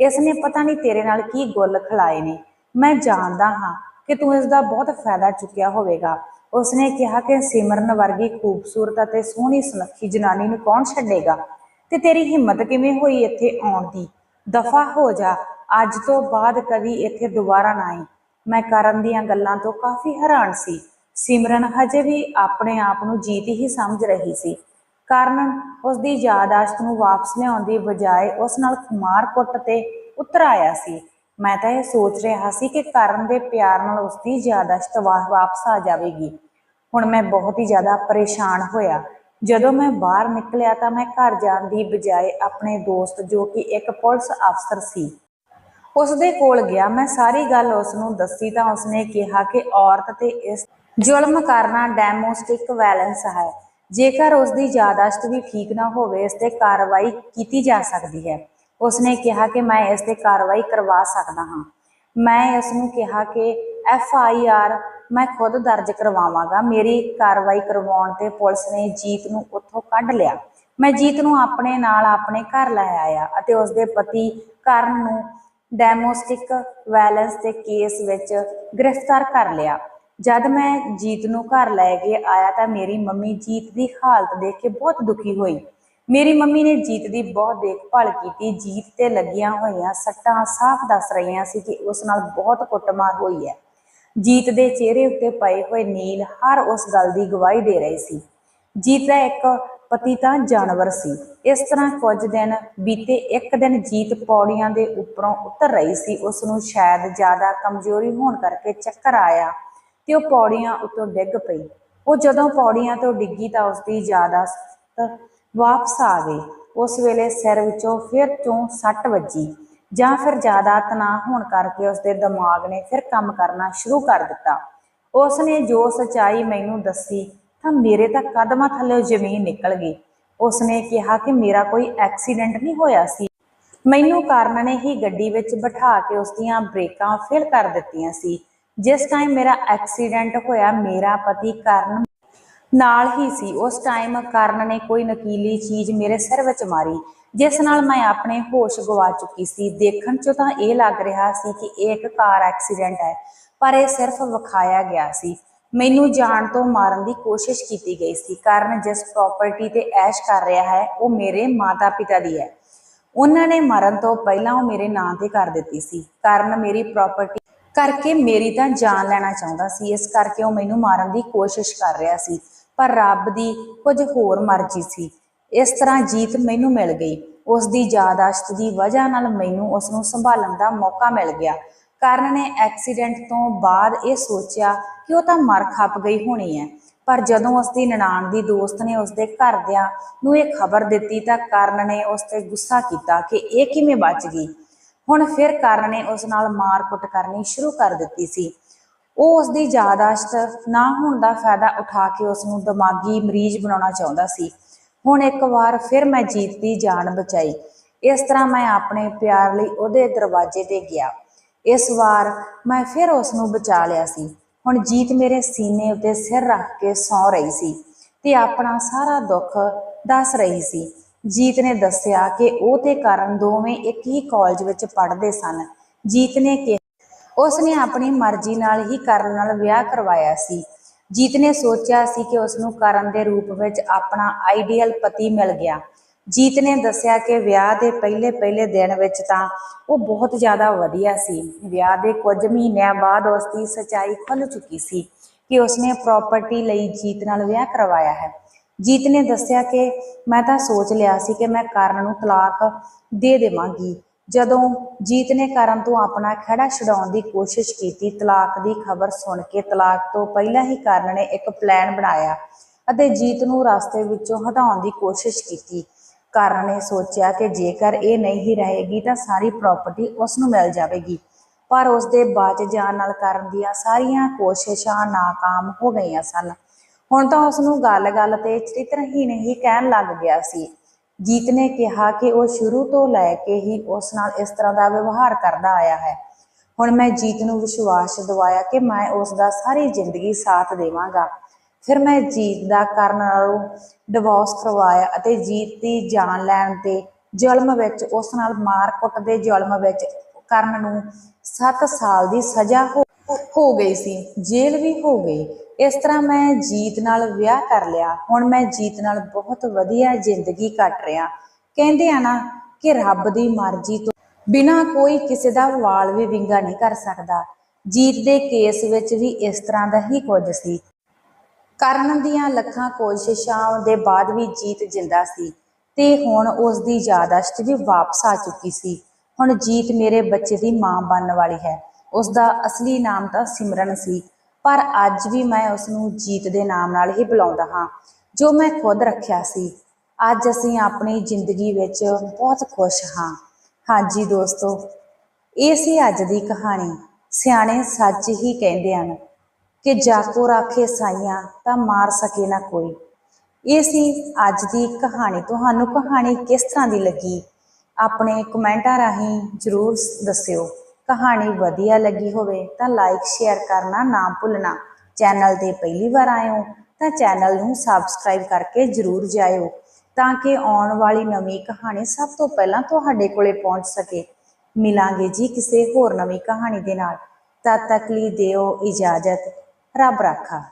ਇਸ ਨੇ ਪਤਾ ਨਹੀਂ ਤੇਰੇ ਨਾਲ ਕੀ ਗੁੱਲ ਖਲਾਏ ਨੇ। ਮੈਂ ਜਾਣਦਾ ਹਾਂ ਕਿ ਤੂੰ ਇਸ ਦਾ ਬਹੁਤ ਫਾਇਦਾ ਚੁੱਕਿਆ ਹੋਵੇਗਾ। ਉਸਨੇ ਕਿਹਾ ਕਿ ਸਿਮਰਨ ਵਰਗੀ ਖੂਬਸੂਰਤ ਅਤੇ ਸੋਹਣੀ ਸੁਨੱਖੀ ਜਨਾਨੀ ਨੂੰ ਕੌਣ ਛੱਡੇਗਾ? ਤੇ ਤੇਰੀ ਹਿੰਮਤ ਕਿਵੇਂ ਹੋਈ ਇੱਥੇ ਆਉਣ ਦੀ? ਦਫਾ ਹੋ ਜਾ। ਅੱਜ ਤੋਂ ਬਾਅਦ ਕਦੀ ਇੱਥੇ ਦੁਬਾਰਾ ਨਾ ਆਈ। ਮੈਂ ਕਰਨ ਦੀਆਂ ਗੱਲਾਂ ਤੋਂ ਕਾਫੀ ਹੈਰਾਨ ਸੀ। ਸਿਮਰਨ ਹਜੇ ਵੀ ਆਪਣੇ ਆਪ ਨੂੰ ਜੀਤ ਹੀ ਸਮਝ ਰਹੀ ਸੀ। ਕਰਨ ਉਸ ਦੀ ਯਾਦਾਸ਼ਤ ਨੂੰ ਵਾਪਸ ਲਿਆਉਣ ਦੀ ਬਜਾਏ ਉਸ ਨਾਲ ਖੁਮਾਰ ਕੁੱਟ ਤੇ ਉਤਰ ਆਇਆ ਸੀ। ਮੈਂ ਤਾਂ ਇਹ ਸੋਚ ਰਿਹਾ ਸੀ ਕਿ ਕਰਨ ਦੇ ਪਿਆਰ ਨਾਲ ਉਸ ਦੀ ਯਾਦਾਸ਼ਤ ਵਾ- ਵਾਪਸ ਆ ਜਾਵੇਗੀ। ਹੁਣ ਮੈਂ ਬਹੁਤ ਹੀ ਜ਼ਿਆਦਾ ਪਰੇਸ਼ਾਨ ਹੋਇਆ। ਜਦੋਂ ਮੈਂ ਬਾਹਰ ਨਿਕਲਿਆ ਤਾਂ ਮੈਂ ਘਰ ਜਾਣ ਦੀ ਬਜਾਏ ਆਪਣੇ ਦੋਸਤ ਜੋ ਕਿ ਇੱਕ ਪੁਲਿਸ ਅਫਸਰ ਸੀ ਉਸ ਦੇ ਕੋਲ ਗਿਆ। ਮੈਂ ਸਾਰੀ ਗੱਲ ਉਸ ਨੂੰ ਦੱਸੀ ਤਾਂ ਉਸਨੇ ਕਿਹਾ ਕਿ ਔਰਤ ਤੇ ਇਸ ਜ਼ੁਲਮ ਕਰਨਾ ਡੈਮੋਸਟਿਕ ਵੈਲੈਂਸ ਹੈ। ਜੇਕਰ ਉਸ ਦੀ ਯਾਦਾਸ਼ਤ ਵੀ ਠੀਕ ਨਾ ਹੋਵੇ, ਇਸ ਤੇ ਕਾਰਵਾਈ ਕੀਤੀ ਜਾ ਸਕਦੀ ਹੈ। ਉਸਨੇ ਕਿਹਾ ਕਿ ਮੈਂ ਇਸ ਤੇ ਕਾਰਵਾਈ ਕਰਵਾ ਸਕਦਾ ਹਾਂ। ਮੈਂ ਇਸ ਨੂੰ ਕਿਹਾ ਕਿ, ਐਫ ਆਈ ਆਰ ਮੈਂ ਖੁਦ ਦਰਜ ਕਰਵਾਵਾਂਗਾ। ਮੇਰੀ ਕਾਰਵਾਈ ਕਰਵਾਉਣ ਤੇ ਪੁਲਿਸ ਨੇ ਜੀਤ ਨੂੰ ਉੱਥੋਂ ਕੱਢ ਲਿਆ। ਮੈਂ ਜੀਤ ਨੂੰ ਆਪਣੇ ਨਾਲ ਆਪਣੇ ਘਰ ਲੈ ਆਇਆ ਅਤੇ ਉਸ ਦੇ ਪਤੀ ਕਰਨ ਨੂੰ ਡੈਮੋਸਟਿਕ ਵਾਇਲੈਂਸ ਦੇ ਕੇਸ ਵਿੱਚ ਗ੍ਰਿਫਤਾਰ ਕਰ ਲਿਆ। ਜਦ ਮੈਂ ਜੀਤ ਨੂੰ ਘਰ ਲੈ ਕੇ ਆਇਆ ਤਾਂ ਮੇਰੀ ਮੰਮੀ ਜੀਤ ਦੀ ਹਾਲਤ ਦੇਖ ਕੇ ਬਹੁਤ ਦੁਖੀ ਹੋਈ। ਮੇਰੀ ਮੰਮੀ ਨੇ ਜੀਤ ਦੀ ਬਹੁਤ ਦੇਖਭਾਲ ਕੀਤੀ, ਜੀਤ ਤੇ ਲੱਗੀਆਂ ਹੋਈਆਂ ਸੱਟਾਂ ਸਾਫ਼ ਦੱਸ ਰਹੀਆਂ ਸੀ ਕਿ ਉਸ ਨਾਲ ਬਹੁਤ ਕੁੱਟਮਾਰ ਹੋਈ ਹੈ। ਜੀਤ ਦੇ ਚਿਹਰੇ ਉੱਤੇ ਪਏ ਹੋਏ ਨੀਲ ਹਰ ਉਸ ਗੱਲ ਦੀ ਗਵਾਹੀ ਦੇ ਰਹੇ ਸੀ। ਜੀਤ ਦਾ ਇੱਕ ਪਤੀ ਤਾਂ ਜਾਨਵਰ ਸੀ। ਇਸ ਤਰ੍ਹਾਂ ਕੁਝ ਦਿਨ ਬੀਤੇ ਇੱਕ ਦਿਨ ਜੀਤ ਪੌੜੀਆਂ ਦੇ ਉੱਪਰੋਂ ਉਤਰ ਰਹੀ ਸੀ। ਉਸ ਨੂੰ ਸ਼ਾਇਦ ਜ਼ਿਆਦਾ ਕਮਜ਼ੋਰੀ ਹੋਣ ਕਰਕੇ ਚੱਕਰ ਆਇਆ ਤੇ ਉਹ ਪੌੜੀਆਂ ਉੱਤੋਂ ਡਿੱਗ ਪਈ। ਉਹ ਜਦੋਂ ਪੌੜੀਆਂ ਤੋਂ ਡਿੱਗੀ ਤਾਂ ਉਸ ਦੀ ਯਾਦਾਸ਼ਤ ਵਾਪਸ ਆ ਗਈ ਉਸ ਵੇਲੇ ਸਿਰ ਵਿੱਚੋਂ ਫਿਰ ਤੋਂ ਸੱਟ ਵੱਜੀ। ਜਾਂ ਫਿਰ ਜ਼ਿਆਦਾ ਤਣਾਅ ਹੋਣ ਕਰਕੇ ਉਸ ਦੇ ਦਿਮਾਗ ਨੇ ਫਿਰ ਕੰਮ ਕਰਨਾ ਸ਼ੁਰੂ ਕਰ ਦਿੱਤਾ। ਉਸ ਨੇ ਜੋ ਸਚਾਈ ਮੈਨੂੰ ਦੱਸੀ, ਤਾਂ ਮੇਰੇ ਤਾਂ ਕਦਮਾਂ ਥੱਲੇ ਜ਼ਮੀਨ ਨਿਕਲ ਗਈ। ਉਸ ਨੇ ਕਿਹਾ ਕਿ ਮੇਰਾ ਕੋਈ ਐਕਸੀਡੈਂਟ ਨਹੀਂ ਹੋਇਆ ਸੀ। ਮੈਨੂੰ ਕਾਰਨ ਨੇ ਹੀ ਗੱਡੀ ਵਿੱਚ ਬਿਠਾ ਕੇ ਉਸ ਦੀਆਂ ਬ੍ਰੇਕਾਂ ਫੇਲ ਕਰ ਦਿੱਤੀਆਂ ਸੀ। ਜਿਸ ਟਾਈਮ ਮੇਰਾ ਐਕਸੀਡੈਂਟ ਹੋਇਆ, ਮੇਰਾ ਪਤੀ ਕਰਨ ਨਾਲ ਹੀ ਸੀ। ਉਸ ਟਾਈਮ ਕਰਨ ਨੇ ਕੋਈ ਨਕੀਲੀ ਚੀਜ਼ ਮੇਰੇ ਸਿਰ ਵਿੱਚ ਮਾਰੀ, ਜਿਸ ਨਾਲ ਮੈਂ ਆਪਣੇ ਹੋਸ਼ ਗਵਾ ਚੁੱਕੀ ਸੀ। ਦੇਖਣ ਚ ਤਾਂ ਇਹ ਲੱਗ ਰਿਹਾ ਸੀ ਕਿ ਇਹ ਇੱਕ ਕਾਰ ਐਕਸੀਡੈਂਟ ਹੈ, ਪਰ ਇਹ ਸਿਰਫ ਵਿਖਾਇਆ ਗਿਆ ਸੀ। ਮੈਨੂੰ ਜਾਣ ਤੋਂ ਮਾਰਨ ਦੀ ਕੋਸ਼ਿਸ਼ ਕੀਤੀ ਗਈ ਸੀ। ਕਾਰਨ ਜਿਸ ਪ੍ਰਾਪਰਟੀ ਤੇ ਐਸ਼ ਕਰ ਰਿਹਾ ਹੈ, ਉਹ ਮੇਰੇ ਮਾਤਾ-ਪਿਤਾ ਦੀ ਹੈ। ਉਹਨਾਂ ਨੇ ਮਰਨ ਤੋਂ ਪਹਿਲਾਂ ਉਹ ਮੇਰੇ ਨਾਂ ਤੇ ਕਰ ਦਿੱਤੀ ਸੀ। ਕਾਰਨ ਮੇਰੀ ਪ੍ਰਾਪਰਟੀ ਕਰਕੇ ਮੇਰੀ ਤਾਂ ਜਾਨ ਲੈਣਾ ਚਾਹੁੰਦਾ ਸੀ। ਇਸ ਕਰਕੇ ਉਹ ਮੈਨੂੰ ਮਾਰਨ ਦੀ ਕੋਸ਼ਿਸ਼ ਕਰ ਰਿਹਾ ਸੀ। ਪਰ ਰੱਬ ਦੀ ਕੁਝ ਹੋਰ ਮਰਜ਼ੀ ਸੀ। ਇਸ ਤਰ੍ਹਾਂ ਜੀਤ ਮੈਨੂੰ ਮਿਲ ਗਈ। ਉਸ ਦੀ ਯਾਦਾਸ਼ਤ ਦੀ ਵਜ੍ਹਾ ਨਾਲ ਮੈਨੂੰ ਉਸ ਨੂੰ ਸੰਭਾਲਣ ਦਾ ਮੌਕਾ ਮਿਲ ਗਿਆ। ਕਰਨ ਨੇ ਐਕਸੀਡੈਂਟ ਤੋਂ ਬਾਅਦ ਇਹ ਸੋਚਿਆ ਕਿ ਉਹ ਤਾਂ ਮਰ ਖੱਪ ਗਈ ਹੋਣੀ ਹੈ। ਪਰ ਜਦੋਂ ਉਸ ਦੀ ਨਨਾਣ ਦੀ ਦੋਸਤ ਨੇ ਉਸ ਦੇ ਘਰਦਿਆਂ ਨੂੰ ਇਹ ਖਬਰ ਦਿੱਤੀ ਤਾਂ ਕਰਨ ਨੇ ਉਸ ਤੇ ਗੁੱਸਾ ਕੀਤਾ ਕਿ ਇਹ ਕਿਵੇਂ ਬਚ ਗਈ। ਹੁਣ ਫਿਰ ਕਰਨ ਨੇ ਉਸ ਨਾਲ ਮਾਰ-ਕੁੱਟ ਕਰਨੀ ਸ਼ੁਰੂ ਕਰ ਦਿੱਤੀ ਸੀ। ਉਹ ਉਸ ਦੀ ਯਾਦਾਸ਼ਤ ਨਾ ਹੋਣ ਦਾ ਫਾਇਦਾ ਉਠਾ ਕੇ ਉਸ ਨੂੰ ਦਿਮਾਗੀ ਮਰੀਜ਼ ਬਣਾਉਣਾ ਚਾਹੁੰਦਾ ਸੀ। ਹੁਣ ਇੱਕ ਵਾਰ ਫਿਰ ਮੈਂ ਜੀਤ ਦੀ ਜਾਨ ਬਚਾਈ। ਇਸ ਤਰ੍ਹਾਂ ਮੈਂ ਆਪਣੇ ਪਿਆਰ ਲਈ ਉਹਦੇ ਦਰਵਾਜ਼ੇ ਤੇ ਗਿਆ। ਇਸ ਵਾਰ ਮੈਂ ਫਿਰ ਉਸ ਨੂੰ ਬਚਾ ਲਿਆ ਸੀ। ਹੁਣ ਜੀਤ ਮੇਰੇ ਸੀਨੇ ਉੱਤੇ ਸਿਰ ਰੱਖ ਕੇ ਸੌਂ ਰਹੀ ਸੀ ਤੇ ਆਪਣਾ ਸਾਰਾ ਦੁੱਖ ਦੱਸ ਰਹੀ ਸੀ। ਜੀਤ ਨੇ ਦੱਸਿਆ ਕਿ ਉਹ ਤੇ ਕਰਨ ਦੋਵੇਂ ਇੱਕ ਹੀ ਕਾਲਜ ਵਿੱਚ ਪੜ੍ਹਦੇ ਸਨ। ਜੀਤ ਨੇ ਕਿਹਾ ਉਸ ਨੇ ਆਪਣੀ ਮਰਜ਼ੀ ਨਾਲ ਹੀ ਕਰਨ ਨਾਲ ਵਿਆਹ ਕਰਵਾਇਆ ਸੀ। ਜੀਤ ਨੇ ਸੋਚਿਆ ਸੀ ਕਿ ਉਸ ਨੂੰ ਕਰਨ ਦੇ ਰੂਪ ਵਿੱਚ ਆਪਣਾ ਆਈਡੀਅਲ ਪਤੀ ਮਿਲ ਗਿਆ। ਜੀਤ ਨੇ ਦੱਸਿਆ ਕਿ ਵਿਆਹ ਦੇ ਪਹਿਲੇ ਪਹਿਲੇ ਦਿਨ ਵਿੱਚ ਤਾਂ ਉਹ ਬਹੁਤ ਜ਼ਿਆਦਾ ਵਧੀਆ ਸੀ। ਵਿਆਹ ਦੇ ਕੁਝ ਮਹੀਨਿਆਂ ਬਾਅਦ ਉਸ ਦੀ ਸਚਾਈ ਖੁੱਲ ਚੁੱਕੀ ਸੀ ਕਿ ਉਸਨੇ ਪ੍ਰਾਪਰਟੀ ਲਈ ਜੀਤ ਨਾਲ ਵਿਆਹ ਕਰਵਾਇਆ ਹੈ। ਜੀਤ ਨੇ ਦੱਸਿਆ ਕਿ ਮੈਂ ਤਾਂ ਸੋਚ ਲਿਆ ਸੀ ਕਿ ਮੈਂ ਕਰਨ ਨੂੰ ਤਲਾਕ ਦੇ ਦੇਵਾਂਗੀ। ਜਦੋਂ ਜੀਤ ਨੇ ਕਰਨ ਤੋਂ ਆਪਣਾ ਖੜਾ ਛਡਾਉਣ ਦੀ ਕੋਸ਼ਿਸ਼ ਕੀਤੀ, ਤਲਾਕ ਦੀ ਖਬਰ ਸੁਣ ਕੇ ਤਲਾਕ ਤੋਂ ਪਹਿਲਾਂ ਹੀ ਕਰਨ ਨੇ ਇੱਕ ਪਲਾਨ ਬਣਾਇਆ ਅਤੇ ਜੀਤ ਨੂੰ ਰਸਤੇ ਵਿੱਚੋਂ ਹਟਾਉਣ ਦੀ ਕੋਸ਼ਿਸ਼ ਕੀਤੀ। ਕਰਨ ਨੇ ਸੋਚਿਆ ਕਿ ਜੇਕਰ ਇਹ ਨਹੀਂ ਰਹੇਗੀ ਤਾਂ ਸਾਰੀ ਪ੍ਰਾਪਰਟੀ ਉਸ ਨੂੰ ਮਿਲ ਜਾਵੇਗੀ। ਪਰ ਉਸ ਦੇ ਬਚ ਜਾਣ ਨਾਲ ਕਰਨ ਦੀਆਂ ਸਾਰੀਆਂ ਕੋਸ਼ਿਸ਼ਾਂ ਨਾਕਾਮ ਹੋ ਗਈਆਂ ਸਨ। ਹੁਣ ਤਾਂ ਉਸ ਨੂੰ ਗੱਲ-ਗੱਲ ਤੇ ਚਰਿੱਤਰਹੀਣ ਹੀ ਕਹਿਣ ਲੱਗ ਗਿਆ ਸੀ। ਜੀਤ ਨੇ ਕਿਹਾ ਕਿ ਉਹ ਸ਼ੁਰੂ ਤੋਂ ਲੈ ਕੇ ਹੀ ਉਸ ਨਾਲ ਇਸ ਤਰ੍ਹਾਂ ਦਾ ਵਿਵਹਾਰ ਕਰਦਾ ਆਇਆ ਹੈ। ਹੁਣ ਮੈਂ ਜੀਤ ਨੂੰ ਵਿਸ਼ਵਾਸ ਦਿਵਾਇਆ ਕਿ ਮੈਂ ਉਸ ਦਾ ਸਾਰੀ ਜ਼ਿੰਦਗੀ ਸਾਥ ਦੇਵਾਂਗਾ। ਫਿਰ ਮੈਂ ਜੀਤ ਦਾ ਕਰਨ ਨਾਲੋਂ ਡਿਵੋਰਸ ਕਰਵਾਇਆ ਅਤੇ ਜੀਤ ਦੀ ਜਾਨ ਲੈਣ ਤੇ ਜ਼ੁਲਮ ਵਿੱਚ ਉਸ ਨਾਲ ਮਾਰ-ਕੁੱਟ ਦੇ ਜ਼ੁਲਮ ਵਿੱਚ ਕਰਨ ਨੂੰ 7 ਸਾਲ ਦੀ ਸਜ਼ਾ ਹੋ ਹੋ ਗਈ ਸੀ, ਜੇਲ੍ਹ ਵੀ ਹੋ ਗਈ। ਇਸ ਤਰ੍ਹਾਂ ਮੈਂ ਜੀਤ ਨਾਲ ਵਿਆਹ ਕਰ ਲਿਆ। ਹੁਣ ਮੈਂ ਜੀਤ ਨਾਲ ਬਹੁਤ ਵਧੀਆ ਜ਼ਿੰਦਗੀ ਕੱਟ ਰਿਹਾ। ਕਹਿੰਦੇ ਆ ਨਾ ਕਿ ਰੱਬ ਦੀ ਮਰਜ਼ੀ ਤੋਂ ਬਿਨਾ ਕੋਈ ਕਿਸੇ ਦਾ ਵਾਲ ਵੀ ਵਿੰਗਾ ਨਹੀਂ ਕਰ ਸਕਦਾ। ਜੀਤ ਦੇ ਕੇਸ ਵਿੱਚ ਵੀ ਇਸ ਤਰ੍ਹਾਂ ਦਾ ਹੀ ਕੁਝ ਸੀ। ਕਰਨ ਦੀਆਂ ਲੱਖਾਂ ਕੋਸ਼ਿਸ਼ਾਂ ਦੇ ਬਾਅਦ ਵੀ ਜੀਤ ਜਿੰਦਾ ਸੀ ਤੇ ਹੁਣ ਉਸ ਦੀ ਯਾਦਾਸ਼ਤ ਵੀ ਵਾਪਸ ਆ ਚੁੱਕੀ ਸੀ। ਹੁਣ ਜੀਤ ਮੇਰੇ ਬੱਚੇ ਦੀ ਮਾਂ ਬਣਨ ਵਾਲੀ ਹੈ। ਉਸ ਦਾ ਅਸਲੀ ਨਾਮ ਤਾਂ ਸਿਮਰਨ ਸੀ, ਪਰ ਅੱਜ ਵੀ ਮੈਂ ਉਸ ਨੂੰ ਜੀਤ ਦੇ ਨਾਮ ਨਾਲ ਹੀ ਬੁਲਾਉਂਦਾ ਹਾਂ, ਜੋ ਮੈਂ ਖੁਦ ਰੱਖਿਆ ਸੀ। ਅੱਜ ਅਸੀਂ ਆਪਣੀ ਜ਼ਿੰਦਗੀ ਵਿੱਚ ਬਹੁਤ ਖੁਸ਼ ਹਾਂ। ਹਾਂਜੀ ਦੋਸਤੋ, ਇਹ ਸੀ ਅੱਜ ਦੀ ਕਹਾਣੀ। ਸਿਆਣੇ ਸੱਚ ਹੀ ਕਹਿੰਦੇ ਹਨ ਕਿ ਜਾਕੋ ਰਾਖੇ ਸਾਈਆਂ ਤਾਂ ਮਾਰ ਸਕੇ ਨਾ ਕੋਈ। ਇਹ ਸੀ ਅੱਜ ਦੀ ਕਹਾਣੀ। ਤੁਹਾਨੂੰ ਕਹਾਣੀ ਕਿਸ ਤਰ੍ਹਾਂ ਦੀ ਲੱਗੀ? ਆਪਣੇ ਕਮੈਂਟਾਂ ਰਾਹੀਂ ਜਰੂਰ ਦੱਸਿਓ। ਕਹਾਣੀ ਵਧੀਆ ਲੱਗੀ ਹੋਵੇ ਤਾਂ ਲਾਈਕ ਸ਼ੇਅਰ ਕਰਨਾ ਨਾ ਭੁੱਲਣਾ। ਚੈਨਲ ਤੇ ਪਹਿਲੀ ਵਾਰ ਆਏ ਹੋ ਤਾਂ ਚੈਨਲ ਨੂੰ ਸਬਸਕ੍ਰਾਈਬ ਕਰਕੇ ਜਰੂਰ ਜਾਇਓ ਤਾਂ ਕਿ ਆਉਣ ਵਾਲੀ ਨਵੀਂ ਕਹਾਣੀ ਸਭ ਤੋਂ ਪਹਿਲਾਂ ਤੁਹਾਡੇ ਕੋਲੇ ਪਹੁੰਚ ਸਕੇ। ਮਿਲਾਂਗੇ ਜੀ ਕਿਸੇ ਹੋਰ ਨਵੀਂ ਕਹਾਣੀ ਦੇ ਨਾਲ। ਤਦ ਤੱਕ ਲਈ ਦਿਓ ਇਜਾਜ਼ਤ। ਰੱਬ ਰਾਖਾ।